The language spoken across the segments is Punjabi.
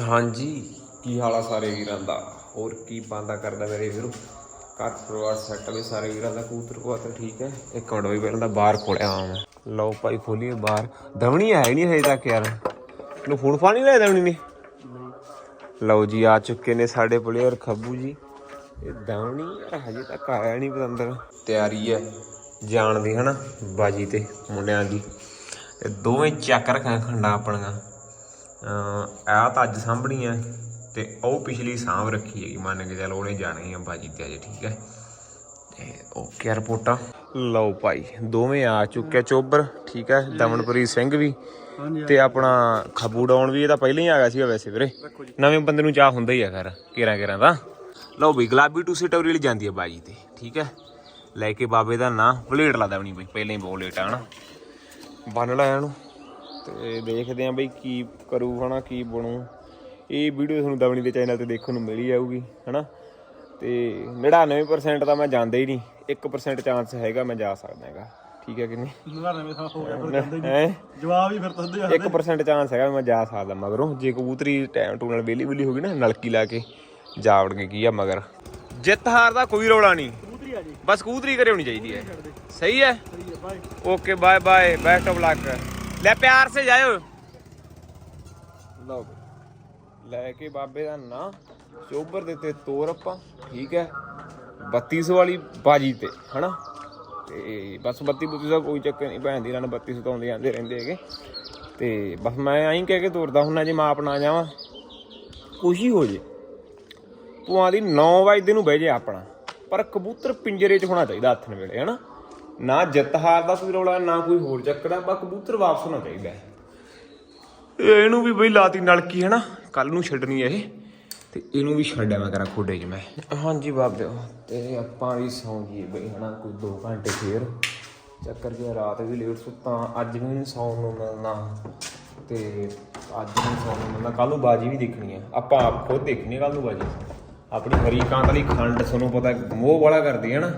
ਹਾਂਜੀ। ਕੀ ਹਾਲ ਆ ਸਾਰੇ ਵੀਰਾਂ ਦਾ? ਹੋਰ ਕੀ ਬੰਦਾ ਕਰਦਾ ਮੇਰੇ ਵੀਰੋ? ਘਰ ਪਰਿਵਾਰ ਸੈੱਟ ਵੀ ਸਾਰੇ ਵੀਰਾਂ ਦਾ ਕੂਤਰ ਕੁਆਤਰ ਠੀਕ ਹੈ? ਇੱਕ ਮਿੰਟ ਵੀ ਪਹਿਲਾਂ ਤਾਂ ਬਾਹਰ ਖੋਲਿਆ ਹਾਂ ਮੈਂ। ਲਓ ਭਾਈ, ਖੋਲੀਏ ਬਾਹਰ। ਦਵਣੀ ਹੈ ਨਹੀਂ ਹਜੇ ਤੱਕ ਯਾਰ। ਨੂੰ ਫੋਨ ਫਾਨ ਨਹੀਂ ਲੈ ਦਵਣੀ ਨੇ? ਲਓ ਜੀ, ਆ ਚੁੱਕੇ ਨੇ ਸਾਡੇ ਪਲੇਅਰ ਖੱਬੂ ਜੀ। ਇਹ ਦਵਣੀ ਯਾਰ ਹਜੇ ਤੱਕ ਆਇਆ ਨਹੀਂ ਪਤੰਦਰ। ਤਿਆਰੀ ਹੈ ਜਾਣ ਦੀ, ਹਨਾ? ਬਾਜੀ ਤੇ ਮੁੰਡਿਆਂ ਦੀ। ਤੇ ਦੋਵੇਂ ਚੱਕ ਰੱਖਾਂ ਖੰਡਾ ਆਪਣੀਆਂ। ਆ ਤਾਂ ਅੱਜ ਸਾਂਭਣੀ ਹੈ ਤੇ ਉਹ ਪਿਛਲੀ ਸਾਂਭ ਰੱਖੀ ਹੈਗੀ, ਮੰਨ ਕੇ ਚੱਲ ਉਹਨੇ ਜਾਣੀ ਆ ਬਾਜੀ ਤੇ ਅਜੇ, ਠੀਕ ਹੈ? ਤੇ ਓਕੇ ਰਿਪੋਰਟਾਂ। ਲਓ ਭਾਈ, ਦੋਵੇਂ ਆ ਚੁੱਕੇ ਚੋਬਰ, ਠੀਕ ਹੈ? ਦਮਨਪ੍ਰੀਤ ਸਿੰਘ ਵੀ ਤੇ ਆਪਣਾ ਖਬੂ ਡਾਉਣ ਵੀ, ਇਹ ਤਾਂ ਪਹਿਲਾਂ ਹੀ ਆ ਗਿਆ ਸੀਗਾ ਵੈਸੇ ਵੀਰੇ। ਨਵੇਂ ਬੰਦੇ ਨੂੰ ਚਾਹ ਹੁੰਦਾ ਹੀ ਆ ਘਰ ਕੇਰਾਂ ਕੇਰਾਂ ਦਾ। ਲਓ ਵੀ ਗੁਲਾਬੀ ਟੂਸੀ ਟੌਰੀ ਵਾਲੀ ਜਾਂਦੀ ਹੈ ਬਾਜੀ ਤੇ, ਠੀਕ ਹੈ? ਲੈ ਕੇ ਬਾਬੇ ਦਾ ਨਾਂ, ਬਲੇਡ ਲਾ ਦੇਵਣੀ ਬਈ, ਪਹਿਲਾਂ ਹੀ ਬਹੁਤ ਲੇਟ ਆ, ਹਨਾ? ਬੰਨ ਲਾ ਇਹਨੂੰ। ਤੇ ਦੇਖਦੇ ਆਂ ਬਈ ਕੀ ਕਰੂ ਹਨਾ ਕੀ ਬਣੂ। ਇਹ ਵੀਡੀਓ ਤੁਹਾਨੂੰ ਦਵਣੀ ਦੇ ਚੈਨਲ ਤੇ ਦੇਖਣ ਨੂੰ ਮਿਲੀ ਜਾਊਗੀ ਹਨਾ। ਤੇ 99% ਤਾਂ ਮੈਂ ਜਾਂਦਾ ਹੀ ਨਹੀਂ 1% ਚਾਂਸ ਹੈਗਾ ਮੈਂ ਜਾ ਸਕਦਾ ਹੈਗਾ। ਠੀਕ ਹੈ ਕਿ ਨਹੀਂ? 99 ਸਾਲ ਹੋ ਗਿਆ ਫਿਰ ਜਵਾਬ ਹੀ ਫਿਰ ਤੱਦੇ ਜਾਂਦੇ 1% ਚਾਂਸ ਹੈਗਾ ਮੈਂ ਜਾ ਸਕਦਾ ਮਗਰੋਂ। ਜੇ ਕਬੂਤਰੀ ਟਾਈਮ ਟੂ ਨਾਲ ਵੇਲੀ ਵੇਲੀ ਹੋ ਗਈ ਨਾ ਨਲਕੀ ਲਾ ਕੇ ਜਾਵੜ ਕੇ ਕੀ ਆ ਮਗਰ। ਜਿੱਤ ਹਾਰ ਦਾ ਕੋਈ ਰੌਲਾ ਨਹੀਂ। ਕਬੂਤਰੀ ਆ ਜੀ। ਬਸ ਕਬੂਤਰੀ ਕਰੇ ਹੋਣੀ ਚਾਹੀਦੀ ਹੈ। ਸਹੀ ਹੈ? Okay bye bye best of luck ਲੈ ਪਿਆਰ ਸੇ ਜਾਇਓ। ਲਓ ਲੈ ਕੇ ਬਾਬੇ ਦਾ ਨਾਂ ਚੋਬਰ ਦੇ ਤੇ ਤੋਰ ਆਪਾਂ, ਠੀਕ ਹੈ। 3200 ਵਾਲੀ ਬਾਜੀ ਤੇ, ਹਨਾ? ਤੇ ਬਸ 32 ਦਾ ਕੋਈ ਚੱਕਰ ਨਹੀਂ ਭੈਣ ਦੀ ਰਨ 3200 ਤੋਂ ਆਉਂਦੇ ਜਾਂਦੇ ਰਹਿੰਦੇ ਹੈਗੇ। ਤੇ ਬਸ ਮੈਂ ਐਂ ਕਹਿ ਕੇ ਤੋਰਦਾ ਹੁੰਨਾ, ਜੇ ਮਾਪ ਨਾ ਜਾਵਾਂ। ਖੁਸ਼ੀ ਹੋ ਜੇ। ਤੂੰ ਆਦੀ 9 ਵਜੇ ਨੂੰ ਬਹਿ ਜੇ ਆਪਣਾ। ਪਰ ਕਬੂਤਰ ਪਿੰਜਰੇ 'ਚ ਹੋਣਾ ਚਾਹੀਦਾ ਹੱਥ ਵੇਲੇ ਹਨਾ? ਨਾ ਜਿੱਤ ਹਾਰ ਦਾ ਕੋਈ ਰੌਲਾ ਨਾ ਕੋਈ ਹੋਰ ਚੱਕਰ ਆ ਬਸ ਕਬੂਤਰ ਵਾਪਸ ਹੋਣਾ ਚਾਹੀਦਾ ਹੈ। ਇਹ ਇਹਨੂੰ ਵੀ ਬਈ ਲਾਤੀ ਨਲਕੀ ਹਨਾ? ਕੱਲ ਨੂੰ ਛੱਡਣੀ ਹੈ ਇਹ। ਤੇ ਇਹਨੂੰ ਵੀ ਛੱਡਿਆ ਮੈਂ ਕਰਾਂ ਖੋਡੇ 'ਚ ਮੈਂ। ਹਾਂਜੀ ਬਾਬੇ ਤੇ ਆਪਾਂ ਵੀ ਸੌਂ ਗਏ ਬਈ ਹਨਾ? ਕੋਈ 2 ਘੰਟੇ ਫੇਰ। ਚੱਕਰ ਗਿਆ ਰਾਤ ਵੀ ਲੇਟ ਸੁੱਤਾ ਅੱਜ ਵੀ ਨਹੀਂ ਸੌਣ ਨੂੰ ਮਿਲਣਾ। ਤੇ ਅੱਜ ਨਹੀਂ ਸੌਣ ਨੂੰ ਮਿਲਣਾ ਕੱਲ ਨੂੰ ਬਾਜੀ ਵੀ ਦੇਖਣੀ ਆ। ਆਪਾਂ ਆਪ ਖੁਦ ਦੇਖਣੀ ਕੱਲ ਨੂੰ ਬਾਜੀ। ਆਪਣੀ ਹਰੀ ਕਾਂਤ ਲਈ ਖੰਡ ਤੁਹਾਨੂੰ ਪਤਾ ਮੋਹ ਵਾਲਾ ਕਰਦੀ ਹੈ ਨਾ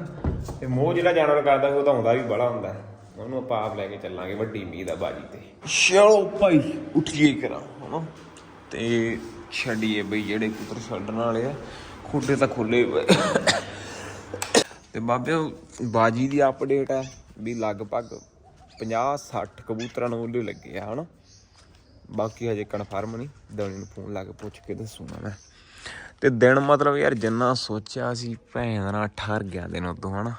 ਤੇ ਮੋਹ ਜਿਹੜਾ ਜਾਨਵਰ ਕਰਦਾ ਉਹ ਤਾਂ ਆਉਂਦਾ ਵੀ ਬੜਾ ਹੁੰਦਾ। ਉਹਨੂੰ ਆਪਾਂ ਆਪ ਲੈ ਕੇ ਚੱਲਾਂਗੇ, ਵੱਡੀ ਉਮੀਦ ਆ ਬਾਜੀ ਤੇ। ਚਲੋ ਭਾਈ, ਉੱਠੀਏ ਕਰਾਂ ਹਨਾ? ਤੇ ਛੱਡੀਏ ਬਈ ਜਿਹੜੇ ਪੁੱਤਰ ਛੱਡਣ ਵਾਲੇ ਆ, ਖੁੱਡੇ ਤਾਂ ਖੁੱਲੇ ਤੇ ਬਾਬੇ ਬਾਜੀ ਦੀ ਅਪਡੇਟ ਹੈ ਵੀ ਲਗਭਗ 50 60 ਕਬੂਤਰਾਂ ਨੂੰ ਉਹਦੇ ਲੱਗੇ ਆ, ਹਨਾ? ਬਾਕੀ ਹਜੇ ਕਨਫਰਮ ਨਹੀਂ ਦਵਣੀ ਨੂੰ ਫੋਨ ਲਾ ਕੇ ਪੁੱਛ ਕੇ ਦੱਸੂਗਾ ਮੈਂ। ਤੇ ਦਿਨ ਮਤਲਬ ਯਾਰ ਜਿੰਨਾ ਸੋਚਿਆ ਸੀ ਭੈਣ ਨਾਲ ਠਰ ਗਿਆ ਦਿਨ ਉਦੋਂ, ਹਨਾ?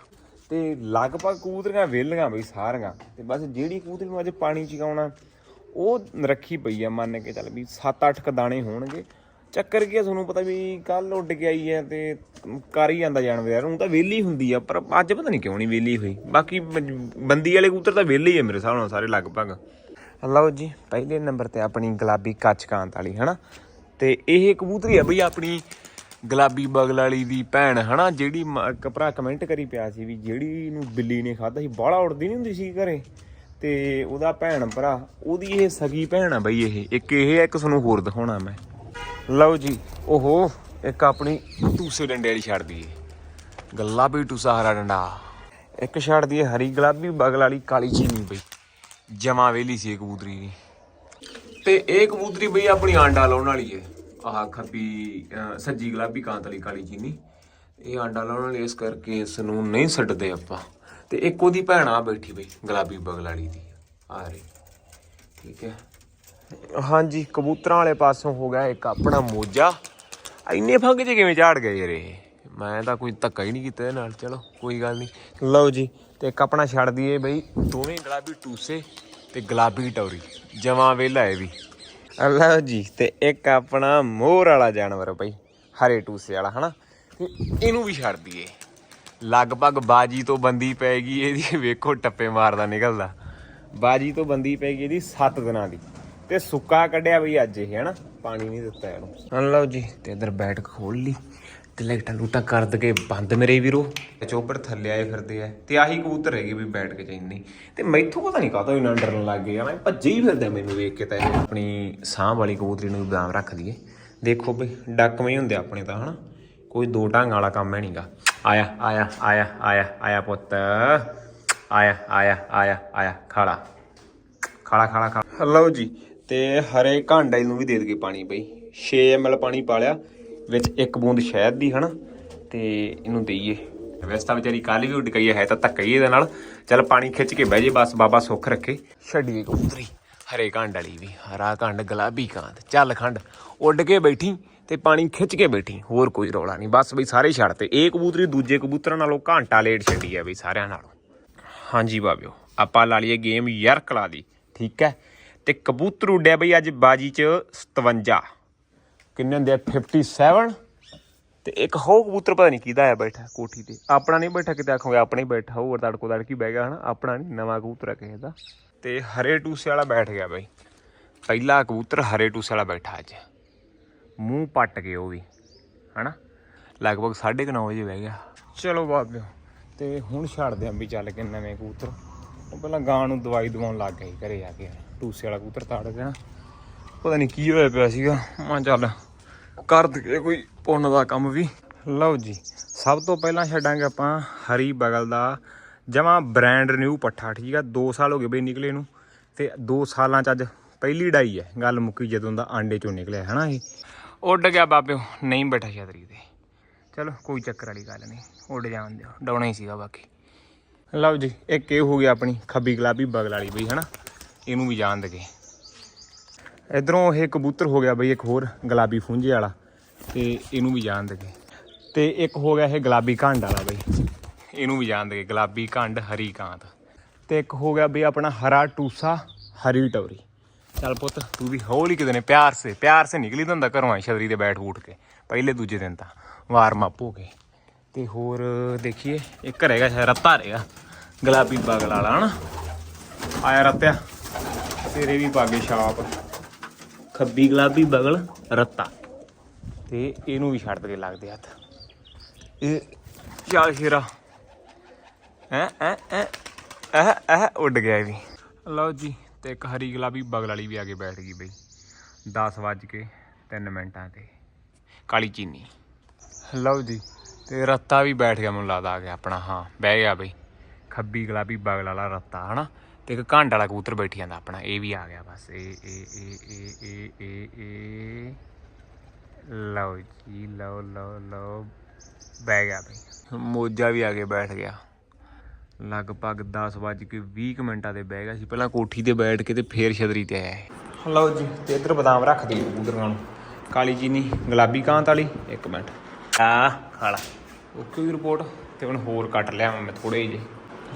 ਤੇ ਲਗਭਗ ਕਬੂਤਰੀਆਂ ਵੇਲੀਆਂ ਬਈ ਸਾਰੀਆਂ, ਤੇ ਬਸ ਜਿਹੜੀ ਕਬੂਤਰੀ ਨੂੰ ਅੱਜ ਪਾਣੀ ਚਗਾਉਣਾ ਉਹ ਰੱਖੀ ਪਈ ਆ ਮੰਨ ਕੇ ਚੱਲ ਵੀ 7-8 ਕ ਦਾਣੇ ਹੋਣਗੇ। ਚੱਕਰ ਕੀ ਆ ਤੁਹਾਨੂੰ ਪਤਾ ਵੀ ਕੱਲ ਉੱਡ ਕੇ ਆਈ ਹੈ ਤੇ ਕਰ ਹੀ ਜਾਂਦਾ ਜਾਨਵਰ ਯਾਰ ਉਹ ਤਾਂ ਵੇਲੀ ਹੁੰਦੀ ਆ, ਪਰ ਅੱਜ ਪਤਾ ਨਹੀਂ ਕਿਉਂ ਨਹੀਂ ਵੇਲੀ ਹੋਈ। ਬਾਕੀ ਬੰਦੀ ਵਾਲੇ ਕਬੂਤਰ ਤਾਂ ਵੇਲੇ ਹੀ ਆ ਮੇਰੇ ਹਿਸਾਬ ਨਾਲ ਸਾਰੇ ਲਗਭਗ। ਲਓ ਜੀ, ਪਹਿਲੇ ਨੰਬਰ ਤੇ ਆਪਣੀ ਗੁਲਾਬੀ ਕੱਚਕਾਂਤ ਵਾਲੀ, ਹਨਾ? ਤੇ ਇਹ ਕਬੂਤਰੀ ਆ ਬਈ ਆਪਣੀ ਗੁਲਾਬੀ ਬਗਲ ਵਾਲੀ ਦੀ ਭੈਣ ਹਨਾ? ਜਿਹੜੀ ਮ- ਇੱਕ ਭਰਾ ਕਮੈਂਟ ਕਰੀ ਪਿਆ ਸੀ ਵੀ ਜਿਹੜੀ ਨੂੰ ਬਿੱਲੀ ਨੇ ਖਾਦਾ ਸੀ ਬਾਹਲਾ ਉੜਦੀ ਨਹੀਂ ਹੁੰਦੀ ਸੀ ਘਰੇ। ਤੇ ਉਹਦਾ ਭੈਣ ਭਰਾ ਉਹਦੀ ਇਹ ਸਗੀ ਭੈਣ ਆ ਬਈ ਇਹ। ਇੱਕ ਇਹ ਆ, ਇੱਕ ਤੁਹਾਨੂੰ ਹੋਰ ਦਿਖਾਉਣਾ ਮੈਂ। ਲਓ ਜੀ ਓਹੋ ਇੱਕ ਆਪਣੀ ਟੂਸੇ ਡੰਡੇ ਵਾਲੀ ਛੱਡ ਦਈਏ। ਗੱਲਾ ਵੀ ਟੂਸਾ ਹਰਾ ਡੰਡਾ। ਇੱਕ ਛੱਡ ਦਈਏ ਹਰੀ ਗੁਲਾਬੀ ਬਗਲ ਵਾਲੀ ਕਾਲੀ ਚੀਨੀ ਬਈ। ਜਮਾ ਵੇਲੀ ਸੀ ਇਹ ਕਬੂਤਰੀ ਦੀ। ਤੇ ਇਹ ਕਬੂਤਰੀ ਬਈ ਆਪਣੀ ਆਂਡਾ ਲਾਉਣ ਵਾਲੀ ਹੈ ਆਹ ਖੱਬੀ ਸੱਜੀ ਗੁਲਾਬੀ ਕਾਂਤ ਵਾਲੀ ਕਾਲੀ, ਚੀਨੀ। ਇਹ ਆਂਡਾ ਲਾਉਣ ਵਾਲੀ, ਇਸ ਕਰਕੇ ਇਸ ਨੂੰ ਨਹੀਂ ਛੱਡਦੇ ਆਪਾਂ। ਤੇ ਇੱਕ ਉਹਦੀ ਭੈਣ ਆ ਬੈਠੀ ਬਈ, ਗੁਲਾਬੀ ਬਗਲ ਦੀ। ਆ ਰਹੀ। ਠੀਕ ਹੈ। ਹਾਂਜੀ, ਕਬੂਤਰਾਂ ਵਾਲੇ ਪਾਸੋਂ ਹੋ ਗਿਆ ਇੱਕ ਆਪਣਾ ਮੋਜਾ। ਇੰਨੇ ਫੰਗ ਚ ਕਿਵੇਂ ਝਾੜ ਗਏ ਯਾਰ ਇਹ? ਮੈਂ ਤਾਂ ਕੋਈ ਧੱਕਾ ਹੀ ਨਹੀਂ ਕੀਤਾ ਇਹਦੇ ਨਾਲ, ਚਲੋ, ਕੋਈ ਗੱਲ ਨਹੀਂ। ਲਓ ਜੀ, ਤੇ ਇੱਕ ਆਪਣਾ ਛੱਡ ਦਈਏ ਬਈ, ਦੋਵੇਂ ਗੁਲਾਬੀ ਟੂਸੇ। ਤੇ ਗੁਲਾਬੀ ਟੌਰੀ ਜਮਾਂ ਵੇਲਾ ਇਹ ਵੀ। ਲਓ ਜੀ ਤੇ ਇੱਕ ਆਪਣਾ ਮੋਰ ਵਾਲਾ ਜਾਨਵਰ ਬਈ ਹਰੇ ਟੂਸੇ ਵਾਲਾ ਹਨਾ? ਤੇ ਇਹਨੂੰ ਵੀ ਛੱਡ ਦਈਏ। ਲਗਭਗ ਬਾਜੀ ਤੋਂ ਬੰਦੀ ਪੈ ਗਈ ਇਹਦੀ ਵੇਖੋ ਟੱਪੇ ਮਾਰਦਾ ਨਿਕਲਦਾ। ਬਾਜੀ ਤੋਂ ਬੰਦੀ ਪੈ ਗਈ ਇਹਦੀ 7 ਦਿਨਾਂ ਦੀ। ਤੇ ਸੁੱਕਾ ਕੱਢਿਆ ਬਈ ਅੱਜ ਇਹ ਹਨਾ? ਪਾਣੀ ਨਹੀਂ ਦਿੱਤਾ ਇਹਨੂੰ। ਹਾਂ ਲਓ ਜੀ। ਤੇ ਇਧਰ ਬੈਠ ਖੋਲ ਲਈ। ਤੇ ਲਾਈਟਾਂ ਲੂਟਾਂ ਕਰ ਦਗੇ ਬੰਦ ਮੇਰੇ ਵੀਰੋ। ਤੇ ਥੱਲੇ ਆਏ ਫਿਰਦੇ ਆ। ਤੇ ਆਹੀ ਕਬੂਤਰ ਹੈਗੇ ਵੀ ਬੈਠ ਕੇ ਚੈਨੀ ਤੇ ਮੈਥੋਂ ਪਤਾ ਨਹੀਂ ਕਾਹਤੋਂ ਇਹਨਾਂ ਡਰਨ ਲੱਗ ਗਏ ਆ। ਮੈਂ ਭੱਜੇ ਹੀ ਫਿਰਦਾ ਮੈਨੂੰ ਵੇਖ ਕੇ ਤਾਂ ਇਹ ਆਪਣੀ ਸਾਹ ਵਾਲੀ ਕਬੂਤਰੀ ਨੂੰ ਬਦਾਮ ਬਾਮ ਰੱਖ ਦਈਏ। ਦੇਖੋ ਬਈ ਡੱਕਵੇਂ ਹੁੰਦੇ ਆਪਣੇ ਤਾਂ, ਹਨਾ? ਕੋਈ ਦੋ ਢੰਗ ਵਾਲਾ ਕੰਮ ਹੈ ਨਹੀਂਗਾ। ਆਇਆ ਆਇਆ ਆਇਆ ਆਇਆ ਆਇਆ ਪੁੱਤ। ਆਇਆ ਆਇਆ ਆਇਆ ਆਇਆ, ਖਾਲਾ। ਖਾਲਾ ਖਾਲਾ ਖਾਲਾ। ਲਓ ਜੀ, ਤੇ ਹਰੇ ਘਾਂਡਾ ਨੂੰ ਵੀ ਦੇ ਦਗੇ ਪਾਣੀ ਬਈ। 6 ml ਪਾਣੀ ਪਾ ਲਿਆ। ਵਿੱਚ ਇੱਕ ਬੂੰਦ ਸ਼ਹਿਦ ਦੀ, ਹਨਾ? ਤੇ ਇਹਨੂੰ ਦਈਏ। ਵੈਸੇ ਤਾਂ ਵਿਚਾਰੀ ਕੱਲ ਵੀ ਉੱਡ ਗਈ ਹੈ ਤਾਂ ਧੱਕਾ ਹੀ ਇਹਦੇ ਨਾਲ। ਚੱਲ ਪਾਣੀ ਖਿੱਚ ਕੇ ਬਹਿ ਜੇ, ਬਸ ਬਾਬਾ ਸੁੱਖ ਰੱਖੇ। ਛੱਡੀਏ ਕਬੂਤਰੀ ਹਰੇ ਕੰਡ ਵਾਲੀ ਵੀ, ਹਰਾ ਕੰਡ, ਗੁਲਾਬੀ ਕਾਂਦ ਚੱਲ ਖੰਡ, ਉੱਡ ਕੇ ਬੈਠੀ ਤੇ ਪਾਣੀ ਖਿੱਚ ਕੇ ਬੈਠੀ, ਹੋਰ ਕੋਈ ਰੌਲਾ ਨਹੀਂ। ਬਸ ਬਈ ਸਾਰੇ ਛੱਡ ਤੇ। ਇਹ ਕਬੂਤਰੀ ਦੂਜੇ ਕਬੂਤਰਾਂ ਨਾਲੋਂ ਘੰਟਾ ਲੇਟ ਛੱਡੀ ਆ ਬਈ ਸਾਰਿਆਂ ਨਾਲੋਂ। ਹਾਂਜੀ ਬਾਬਿਓ, ਆਪਾਂ ਲਾ ਲਈਏ ਗੇਮ ਯਾਰ ਕਲਾ ਦੀ ਠੀਕ ਹੈ? ਤੇ ਕਬੂਤਰ ਉੱਡਿਆ ਬਈ ਅੱਜ ਬਾਜੀ ਚ 57 ਕਿੰਨੇ ਹੁੰਦੇ ਆ? 57 ਤੇ ਇੱਕ ਹੋ ਕਬੂਤਰ ਪਤਾ ਨਹੀਂ ਕਿਹਦਾ ਆ ਬੈਠਾ ਕੋਠੀ ਤੇ। ਆਪਣਾ ਨਹੀਂ ਬੈਠਾ ਕਿਤੇ, ਆਖੋਗੇ ਆਪਣਾ ਹੀ ਬੈਠਾ, ਹੋਰ ਤੜਕੋ ਤੜਕੀ ਬਹਿ ਗਿਆ ਹਨਾ। ਆਪਣਾ ਨਹੀਂ, ਨਵਾਂ ਕਬੂਤਰ ਆ ਕਿਸੇ ਦਾ। ਤੇ ਹਰੇ ਟੂਸੇ ਵਾਲਾ ਬੈਠ ਗਿਆ ਬਾਈ। ਪਹਿਲਾ ਕਬੂਤਰ ਹਰੇ ਟੂਸੇ ਵਾਲਾ ਬੈਠਾ ਅੱਜ। ਮੂੰਹ ਪੱਟ ਕੇ ਉਹ ਵੀ, ਹਨਾ। ਲਗਭਗ 9:30 ਵਜੇ ਬਹਿ ਗਿਆ। ਚਲੋ ਬਾਬਿਓ, ਤੇ ਹੁਣ ਛੱਡਦੇ ਆਂ ਵੀ ਚੱਲ ਕੇ ਨਵੇਂ ਕਬੂਤਰ। ਉਹ ਪਹਿਲਾਂ ਗਾਂ ਨੂੰ ਦਵਾਈ ਦਵਾਉਣ ਲੱਗ ਗਈ ਘਰੇ ਜਾ ਕੇ। ਟੂਸੇ ਵਾਲਾ ਕਬੂਤਰ ਤਾੜ ਗਿਆ। ਪਤਾ ਨਹੀਂ ਕੀ ਹੋਇਆ ਪਿਆ ਸੀਗਾ। ਮੈਂ ਚੱਲ ਕਰ ਦਈਏ ਕੋਈ ਪੁੰਨ ਦਾ ਕੰਮ ਵੀ। ਲਓ ਜੀ, ਸਭ ਤੋਂ ਪਹਿਲਾਂ ਛੱਡਾਂਗੇ ਆਪਾਂ ਹਰੀ ਬਗਲ ਦਾ ਜਮਾ ਬ੍ਰਾਂਡ ਨਿਊ ਪੱਠਾ, ਠੀਕ ਆ? 2 ਸਾਲ ਹੋ ਗਏ ਬਈ ਨਿਕਲੇ ਨੂੰ ਤੇ 2 ਸਾਲਾਂ ਚ ਅੱਜ ਪਹਿਲੀ ਡਾਈ ਹੈ। ਗੱਲ ਮੁੱਕੀ ਜਦੋਂ ਦਾ ਆਂਡੇ ਚੋਂ ਨਿਕਲਿਆ, ਹਨਾ ਇਹ? ਉੱਡ ਗਿਆ ਬਾਬਿਓ, ਨਹੀਂ ਬੈਠਾ ਛਤਰੀ ਤੇ। ਚਲੋ, ਕੋਈ ਚੱਕਰ ਵਾਲੀ ਗੱਲ ਨਹੀਂ, ਉੱਡ ਜਾਣ ਦਿਓ, ਡਾਉਣਾ ਹੀ ਸੀਗਾ ਬਾਕੀ। ਲਓ ਜੀ, ਇੱਕ ਇਹ ਹੋ ਗਿਆ ਆਪਣੀ ਖੱਬੀ ਗੁਲਾਬੀ ਬਗਲ ਵਾਲੀ ਬਈ, ਹਨਾ? ਇਹਨੂੰ ਵੀ ਜਾਣ ਦਗੇ ਇਧਰੋਂ ਇਹ ਕਬੂਤਰ ਹੋ ਗਿਆ ਬਈ ਇੱਕ ਹੋਰ ਗੁਲਾਬੀ ਫੁੰਝੇ ਵਾਲਾ ਤੇ ਇਹਨੂੰ ਵੀ ਜਾਣ ਦਗੇ। ਤੇ ਇੱਕ ਹੋ ਗਿਆ ਇਹ ਗੁਲਾਬੀ ਘੰਡ ਵਾਲਾ ਬਈ। ਇਹਨੂੰ ਵੀ ਜਾਣ ਦਗੇ, ਗੁਲਾਬੀ ਘੰਡ, ਹਰੀ ਕਾਂਤ। ਤੇ ਇੱਕ ਹੋ ਗਿਆ ਬਈ ਆਪਣਾ ਹਰਾ ਟੂਸਾ, ਹਰੀ ਟੌਰੀ। ਚੱਲ ਪੁੱਤ, ਤੂੰ ਵੀ ਹੌਲੀ ਕਿਤੇ ਨੇ, ਪਿਆਰ ਸੇ ਪਿਆਰ ਸੇ ਨਿਕਲੀ ਤਾਂ ਘਰੋਂ ਆਈ ਛਤਰੀ ਤੇ ਬੈਠ ਬੂਠ ਕੇ, ਪਹਿਲੇ ਦੂਜੇ ਦਿਨ ਤਾਂ। ਵਾਰਮ ਅਪ ਹੋ ਗਏ। ਤੇ ਹੋਰ ਦੇਖੀਏ, ਇੱਕ ਰਹੇਗਾ ਸ਼ਾਇਦ ਰੱਤਾ ਰਹੇਗਾ, ਗੁਲਾਬੀ ਬਗਲ ਵਾਲਾ, ਹਨਾ? ਆਇਆ ਰੱਤਿਆ, ਤੇਰੇ ਵੀ ਪਾਗੇ ਸ਼ਾਪ ਖੱਬੀ ਗੁਲਾਬੀ ਬਗਲ ਰੱਤਾ। ਤੇ ਇਹਨੂੰ ਵੀ ਛੱਡ ਦੇ ਲੱਗਦੇ ਹੱਥ। ਇਹ ਚੱਲ ਸ਼ੇਰਾ। ਹੈ ਹੈ ਹੈ ਇਹ ਇਹ ਉੱਡ ਗਿਆ ਵੀ। ਲਓ ਜੀ ਤੇ ਇੱਕ ਹਰੀ ਗੁਲਾਬੀ ਬਗਲ ਵਾਲੀ ਵੀ ਆ ਕੇ ਬੈਠ ਗਈ ਬਈ। 10 ਵੱਜ ਕੇ 3 ਮਿੰਟਾਂ ਤੇ। ਕਾਲੀ ਚੀਨੀ। ਲਓ ਜੀ ਤੇ ਰੱਤਾ ਵੀ ਬੈਠ ਗਿਆ ਮੈਨੂੰ ਲੱਗਦਾ ਆ ਗਿਆ ਆਪਣਾ। ਹਾਂ ਬਹਿ ਗਿਆ ਬਈ। ਖੱਬੀ ਗੁਲਾਬੀ ਬਗਲ ਵਾਲਾ ਰੱਤਾ ਹਨਾ? ਤੇ ਇੱਕ ਘੰਟ ਵਾਲਾ ਕਬੂਤਰ ਬੈਠੀ ਜਾਂਦਾ ਆਪਣਾ, ਇਹ ਵੀ ਆ ਗਿਆ ਬਸ, ਇਹ ਇਹ ਇਹ ਇਹ ਇਹ ਇਹ। ਇਹ ਲਓ ਜੀ, ਲਓ ਲਓ ਲਓ, ਬਹਿ ਗਿਆ ਬਈ। ਮੋਜਾ ਵੀ ਆ ਕੇ ਬੈਠ ਗਿਆ। ਲਗਭਗ 10 ਵੱਜ ਕੇ 20 ਕੁ ਮਿੰਟਾਂ ਤੇ ਬਹਿ ਗਿਆ ਸੀ, ਪਹਿਲਾਂ ਕੋਠੀ ਤੇ ਬੈਠ ਕੇ ਤੇ ਫੇਰ ਛਦਰੀ ਤੇ ਆਇਆ ਲਓ ਜੀ, ਤੇ ਇੱਧਰ ਬਦਾਮ ਰੱਖ ਦਈਏ ਕਬੂਤਰਾਂ ਨੂੰ। ਕਾਲੀ ਚੀਨੀ, ਗੁਲਾਬੀ ਕਾਂਤ ਵਾਲੀ, ਇੱਕ ਮਿੰਟ। ਆ ਖਾਲਾ ਓਕੇ ਦੀ ਰਿਪੋਰਟ ਤੇ ਹੁਣ ਹੋਰ ਕੱਟ ਲਿਆ ਮੈਂ ਥੋੜੇ ਜਿਹੇ।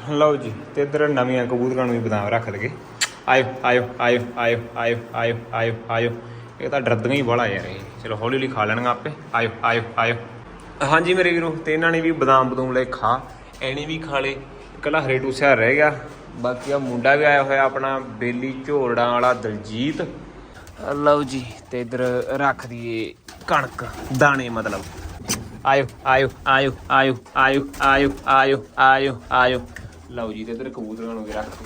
ਲਓ ਜੀ, ਤੇ ਇੱਧਰ ਨਵੀਆਂ ਕਬੂਤਰਾਂ ਨੂੰ ਵੀ ਬਦਾਮ ਰੱਖ ਲਗੇ ਆਇਓ ਆਇਓ ਆਇਓ ਆਇਓ ਆਇਓ ਆਇਓ ਆਇਓ ਆਇਓ। ਇਹ ਤਾਂ ਡਰਦੀਆਂ ਹੀ ਬੜਾ ਯਾਰ ਇਹ। ਚਲੋ, ਹੌਲੀ ਹੌਲੀ ਖਾ ਲੈਣਗੇ ਆਪੇ। ਆਇਓ ਆਇਓ ਆਇਓ। ਹਾਂਜੀ ਮੇਰੇ ਵੀਰੋ, ਤੇ ਇਹਨਾਂ ਨੇ ਵੀ ਬਦਾਮ ਬਦੂਮ ਲੈ ਖਾ। ਐਣੀ ਵੀ ਖਾ ਲੇ ਇਕੱਲਾ ਹਰੇ ਟੂਸਿਆ ਰਹਿ ਗਿਆ। ਬਾਕੀ ਆ ਮੁੰਡਾ ਵੀ ਆਇਆ ਹੋਇਆ ਆਪਣਾ, ਬੇਲੀ ਝੋੜਾਂ ਵਾਲਾ ਦਲਜੀਤ। ਲਓ ਜੀ, ਤੇ ਇਧਰ ਰੱਖ ਦਈਏ ਕਣਕ, ਦਾਣੇ ਮਤਲਬ। ਆਇਓ ਆਇਓ ਆਇਓ ਆਇਓ ਆਇਓ ਆਇਓ ਆਇਓ ਆਇਓ ਆਇਓ। ਲਓ ਜੀ ਤੇ ਇਧਰ ਕਬੂਤਰਾਂ ਨੂੰ ਵੀ ਰੱਖ।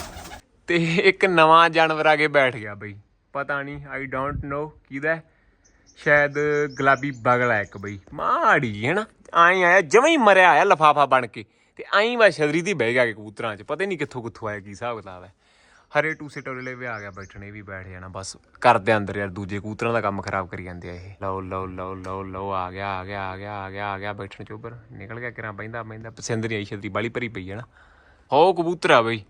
ਤੇ ਇੱਕ ਨਵਾਂ ਜਾਨਵਰ ਆ ਕੇ ਬੈਠ ਗਿਆ ਬਈ। ਪਤਾ ਨਹੀਂ ਆਈ ਡੋਂਟ ਨੋ ਕਿਹਦਾ। ਸ਼ਾਇਦ ਗੁਲਾਬੀ ਬਗਲ ਹੈ ਇੱਕ ਬਈ। ਮਾੜੀ ਹੈ ਨਾ ਆਈ ਆਇਆ ਜਮਾਂ ਹੀ ਮਰਿਆ ਆਇਆ ਲਫਾਫਾ ਬਣ ਕੇ। ਤੇ ਆਈ ਵਾ ਛਤਰੀ ਦੀ ਬਹਿ ਗਿਆ ਕਿ ਕਬੂਤਰਾਂ 'ਚ। ਪਤਾ ਨਹੀਂ ਕਿੱਥੋਂ ਕਿੱਥੋਂ ਆਇਆ ਕੀ ਹਿਸਾਬ ਕਿਤਾਬ ਹੈ। ਹਰੇ ਟੂਸੇ ਟੋਲੇ ਵੀ ਆ ਗਿਆ ਬੈਠਣੇ ਵੀ ਬੈਠ ਜਾਣਾ, ਬਸ ਘਰ ਦੇ ਅੰਦਰ ਯਾਰ ਦੂਜੇ ਕੂਤਰਾਂ ਦਾ ਕੰਮ ਖਰਾਬ ਕਰੀ ਜਾਂਦੇ ਆ ਇਹ। ਲਓ ਲਓ ਲਓ ਲਓ ਲਓ, ਆ ਗਿਆ ਆ ਗਿਆ ਆ ਗਿਆ ਆ ਗਿਆ ਆ ਗਿਆ, ਬੈਠਣ ਚੋਬਰ ਨਿਕਲ ਗਿਆ ਕਿਰਾਂ ਬੈਂਦਾ ਪੈਂਦਾ ਪਸੰਦ ਨਹੀਂ ਆਈ ਛਤਰੀ, ਬਾਲੀ ਭਰੀ ਪਈ ਹੈ ਨਾ। ਹੋ ਕਬੂਤਰ ਆ ਬਈ।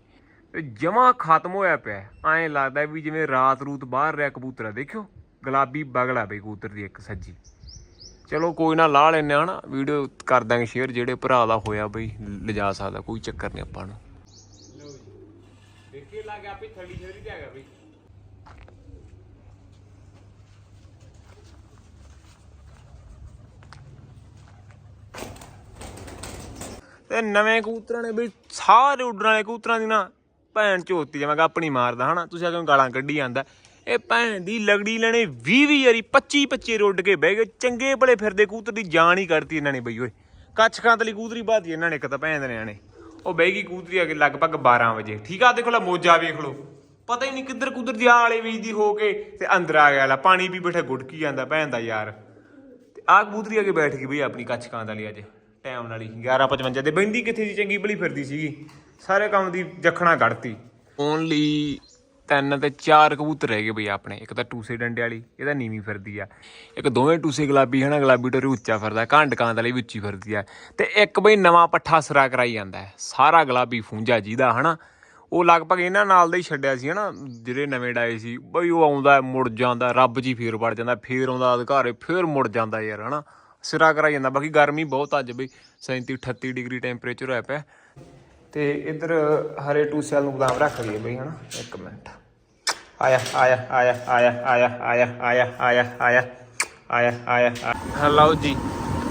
ਜਮਾ ਖਤਮ ਹੋਇਆ ਪਿਆ ਐਂ ਲੱਗਦਾ ਵੀ ਜਿਵੇਂ ਰਾਤ ਰੂਤ ਬਾਹਰ ਰਿਹਾ ਕਬੂਤਰ ਦੇਖਿਓ। ਗੁਲਾਬੀ ਬਗਲ ਆ ਬਈ ਕਬੂਤਰ ਦੀ ਇੱਕ ਸੱਜੀ। ਚਲੋ ਕੋਈ ਨਾ, ਲਾ ਲੈਨੇ ਨਾ। ਵੀਡੀਓ ਕਰ ਦਾਂਗੇ ਸ਼ੇਅਰ ਜਿਹੜੇ ਭਰਾ ਦਾ ਹੋਇਆ ਬਈ, ਲਿਜਾ ਸਕਦਾ, ਕੋਈ ਚੱਕਰ ਨਹੀਂ ਆਪਾਂ ਨੂੰ। ਦੇਖੇ ਲੱਗ ਗਿਆ ਆਪੇ ਥੱਲੀ ਛੇਰੀ ਤੇ ਆ ਗਿਆ ਬਈ। ਤੇ ਨਵੇਂ ਕਬੂਤਰਾਂ ਨੇ ਬਈ ਸਾਰੇ ਉੱਡਣ ਵਾਲੇ ਕਬੂਤਰਾਂ ਦੀ ਨਾ ਭੈਣ ਝੋਤੀ ਜਿਵੇਂ ਆਪਣੀ ਮਾਰਦਾ ਹਨਾ, ਤੁਸੀਂ ਕਿਉਂ ਗਾਲਾਂ ਕੱਢੀ ਜਾਂਦਾ। ਇਹ ਭੈਣ ਦੀ ਲਗੜੀ ਲੈਣੇ 20 20 ਯਾਰੀ 25 25 ਰੁੱਡ ਕੇ ਬਹਿ ਗਏ, ਚੰਗੇ ਭਲੇ ਫਿਰਦੇ ਕਬੂਤਰ ਦੀ ਜਾਨ ਹੀ ਕੱਢਤੀ ਇਹਨਾਂ ਨੇ ਬਈ ਓਏ। ਕੱਚ ਖਾਂਤਲੀ ਕਬੂਤਰੀ ਬਾਦੀ ਇਹਨਾਂ ਨੇ ਇੱਕ ਤਾਂ ਭੈਣ ਦੇ ਨਿਆਣੇ। ਉਹ ਬਹਿ ਗਈ ਕੂਤਰੀ ਆ ਕੇ ਲਗਭਗ 12 ਵਜੇ। ਠੀਕ ਆ, ਦੇਖੋ ਲਾ ਮੋਜਾ ਵੇਖ ਲਓ। ਪਤਾ ਹੀ ਨਹੀਂ ਕਿੱਧਰ ਕੁੱਧਰ ਦੀ ਆਲੇ ਵੀਜਦੀ ਹੋ ਕੇ ਤੇ ਅੰਦਰ ਆ ਗਿਆ ਲਾ, ਪਾਣੀ ਵੀ ਬੈਠਾ, ਗੁਟਕੀ ਜਾਂਦਾ ਭੈਣ ਦਾ ਯਾਰ। ਤੇ ਆ ਕਬੂਤਰੀ ਅੱਗੇ ਬੈਠ ਗਈ ਬਈ ਆਪਣੀ ਕੱਚ ਕਾਂ ਵਾਲੀ ਅੱਜ, ਟਾਈਮ ਨਾਲ ਹੀ 11:55 ਤੇ ਬੈਂਦੀ ਕਿੱਥੇ ਦੀ ਚੰਗੀ ਭਲੀ ਫਿਰਦੀ ਸੀਗੀ। ਸਾਰੇ ਕੰਮ ਦੀ ਜਖਣਾ ਕੱਢਤੀ। ਓਨਲੀ ਤਿੰਨ ਤੇ ਚਾਰ ਕਬੂਤਰ ਰਹਿ ਗਏ ਬਈ ਆਪਣੇ। ਇੱਕ ਤਾਂ ਟੂਸੇ ਡੰਡੇ ਵਾਲੀ, ਇਹ ਤਾਂ ਨੀਵੀਂ ਫਿਰਦੀ ਆ। ਇੱਕ ਦੋਵੇਂ ਟੂਸੇ ਗੁਲਾਬੀ ਹਨਾ, ਗੁਲਾਬੀ ਟੋਰੀ ਉੱਚਾ ਫਿਰਦਾ ਘੰਡ ਕਾਂ ਵਾਲੀ ਵੀ ਉੱਚੀ ਫਿਰਦੀ ਆ। ਤੇ ਇੱਕ ਬਈ ਨਵਾਂ ਪੱਠਾ ਸਰਾ ਕਰਾਈ ਜਾਂਦਾ ਸਾਰਾ ਗੁਲਾਬੀ ਫੂੰਜਾ ਜਿਹਦਾ ਹਨਾ। ਉਹ ਲਗਭਗ ਇਹਨਾਂ ਨਾਲ ਦਾ ਹੀ ਛੱਡਿਆ ਸੀ ਹਨਾ, ਜਿਹੜੇ ਨਵੇਂ ਡਾਏ ਸੀ। ਬਈ ਉਹ ਆਉਂਦਾ, ਮੁੜ ਜਾਂਦਾ, ਰੱਬ ਜੀ ਫੇਰ ਵੜ ਜਾਂਦਾ, ਫੇਰ ਆਉਂਦਾ ਅਧਿਕਾਰੇ, ਫੇਰ ਮੁੜ ਜਾਂਦਾ ਯਾਰ ਹਨਾ। ਸਿਰਾ ਕਰਾਈ ਜਾਂਦਾ, ਬਾਕੀ ਗਰਮੀ ਬਹੁਤ ਅੱਜ ਬਈ 37 38 ਡਿਗਰੀ ਟੈਂਪਰੇਚਰ ਹੋਇਆ ਪਿਆ। ਤੇ ਇੱਧਰ ਹਰੇ ਟੂ ਟੂਸਿਆਂ ਨੂੰ ਬਦਾਮ ਰੱਖ ਲਈਏ ਬਈ ਹਨਾ ਇੱਕ ਮਿੰਟ ਆਇਆ ਆਇਆ ਆਇਆ ਆਇਆ ਆਇਆ ਆਇਆ ਆਇਆ ਆਇਆ ਆਇਆ ਆਇਆ ਆਇਆ ਹਲੋ ਜੀ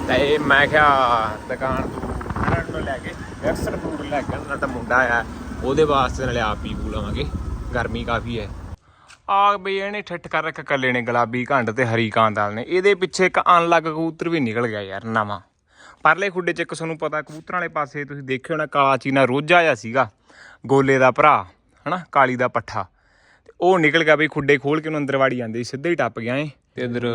ਤੇ ਮੈਂ ਕਿਹਾ ਦੁਕਾਨ ਤੋਂ ਹਰਣ ਨੂੰ ਲੈ ਕੇ ਐਕਸਟਰਾ ਫੂਡ ਲੈ ਕੇ ਆਉਣਾ ਤਾਂ ਮੁੰਡਾ ਆਇਆ ਉਹਦੇ ਵਾਸਤੇ ਨਾਲੇ ਆਪ ਹੀ ਪੂ ਲਵਾਂਗੇ ਗਰਮੀ ਕਾਫੀ ਹੈ ਆ ਬਈ ਇਹਨੇ ਠੱਠ ਕਰ ਰੱਖ ਕੱਲੇ ਨੇ ਗੁਲਾਬੀ ਘੰਡ ਤੇ ਹਰੀ ਕਾਂਦਾਲ ਨੇ ਇਹਦੇ ਪਿੱਛੇ ਇੱਕ ਅਨਲੱਗ ਕਬੂਤਰ ਵੀ ਨਿਕਲ ਗਿਆ ਯਾਰ ਨਵਾਂ ਪਰਲੇ ਖੁੱਡੇ ਚ ਇੱਕ ਤੁਹਾਨੂੰ ਪਤਾ ਕਬੂਤਰਾਂ ਵਾਲੇ ਪਾਸੇ ਤੁਸੀਂ ਦੇਖਿਓ ਨਾ ਕਾਲਾ ਚੀਨਾ ਰੋਜਾ ਜਿਹਾ ਸੀਗਾ ਗੋਲੇ ਦਾ ਭਰਾ ਹਨਾ ਕਾਲੀ ਦਾ ਪੱਠਾ ਤੇ ਉਹ ਨਿਕਲ ਗਿਆ ਬਈ ਖੁੱਡੇ ਖੋਲ ਕੇ ਉਹਨੂੰ ਅੰਦਰ ਵਾੜੀ ਜਾਂਦੇ ਸੀ ਸਿੱਧਾ ਹੀ ਟੱਪ ਗਿਆ ਏ ਤੇ ਇਧਰ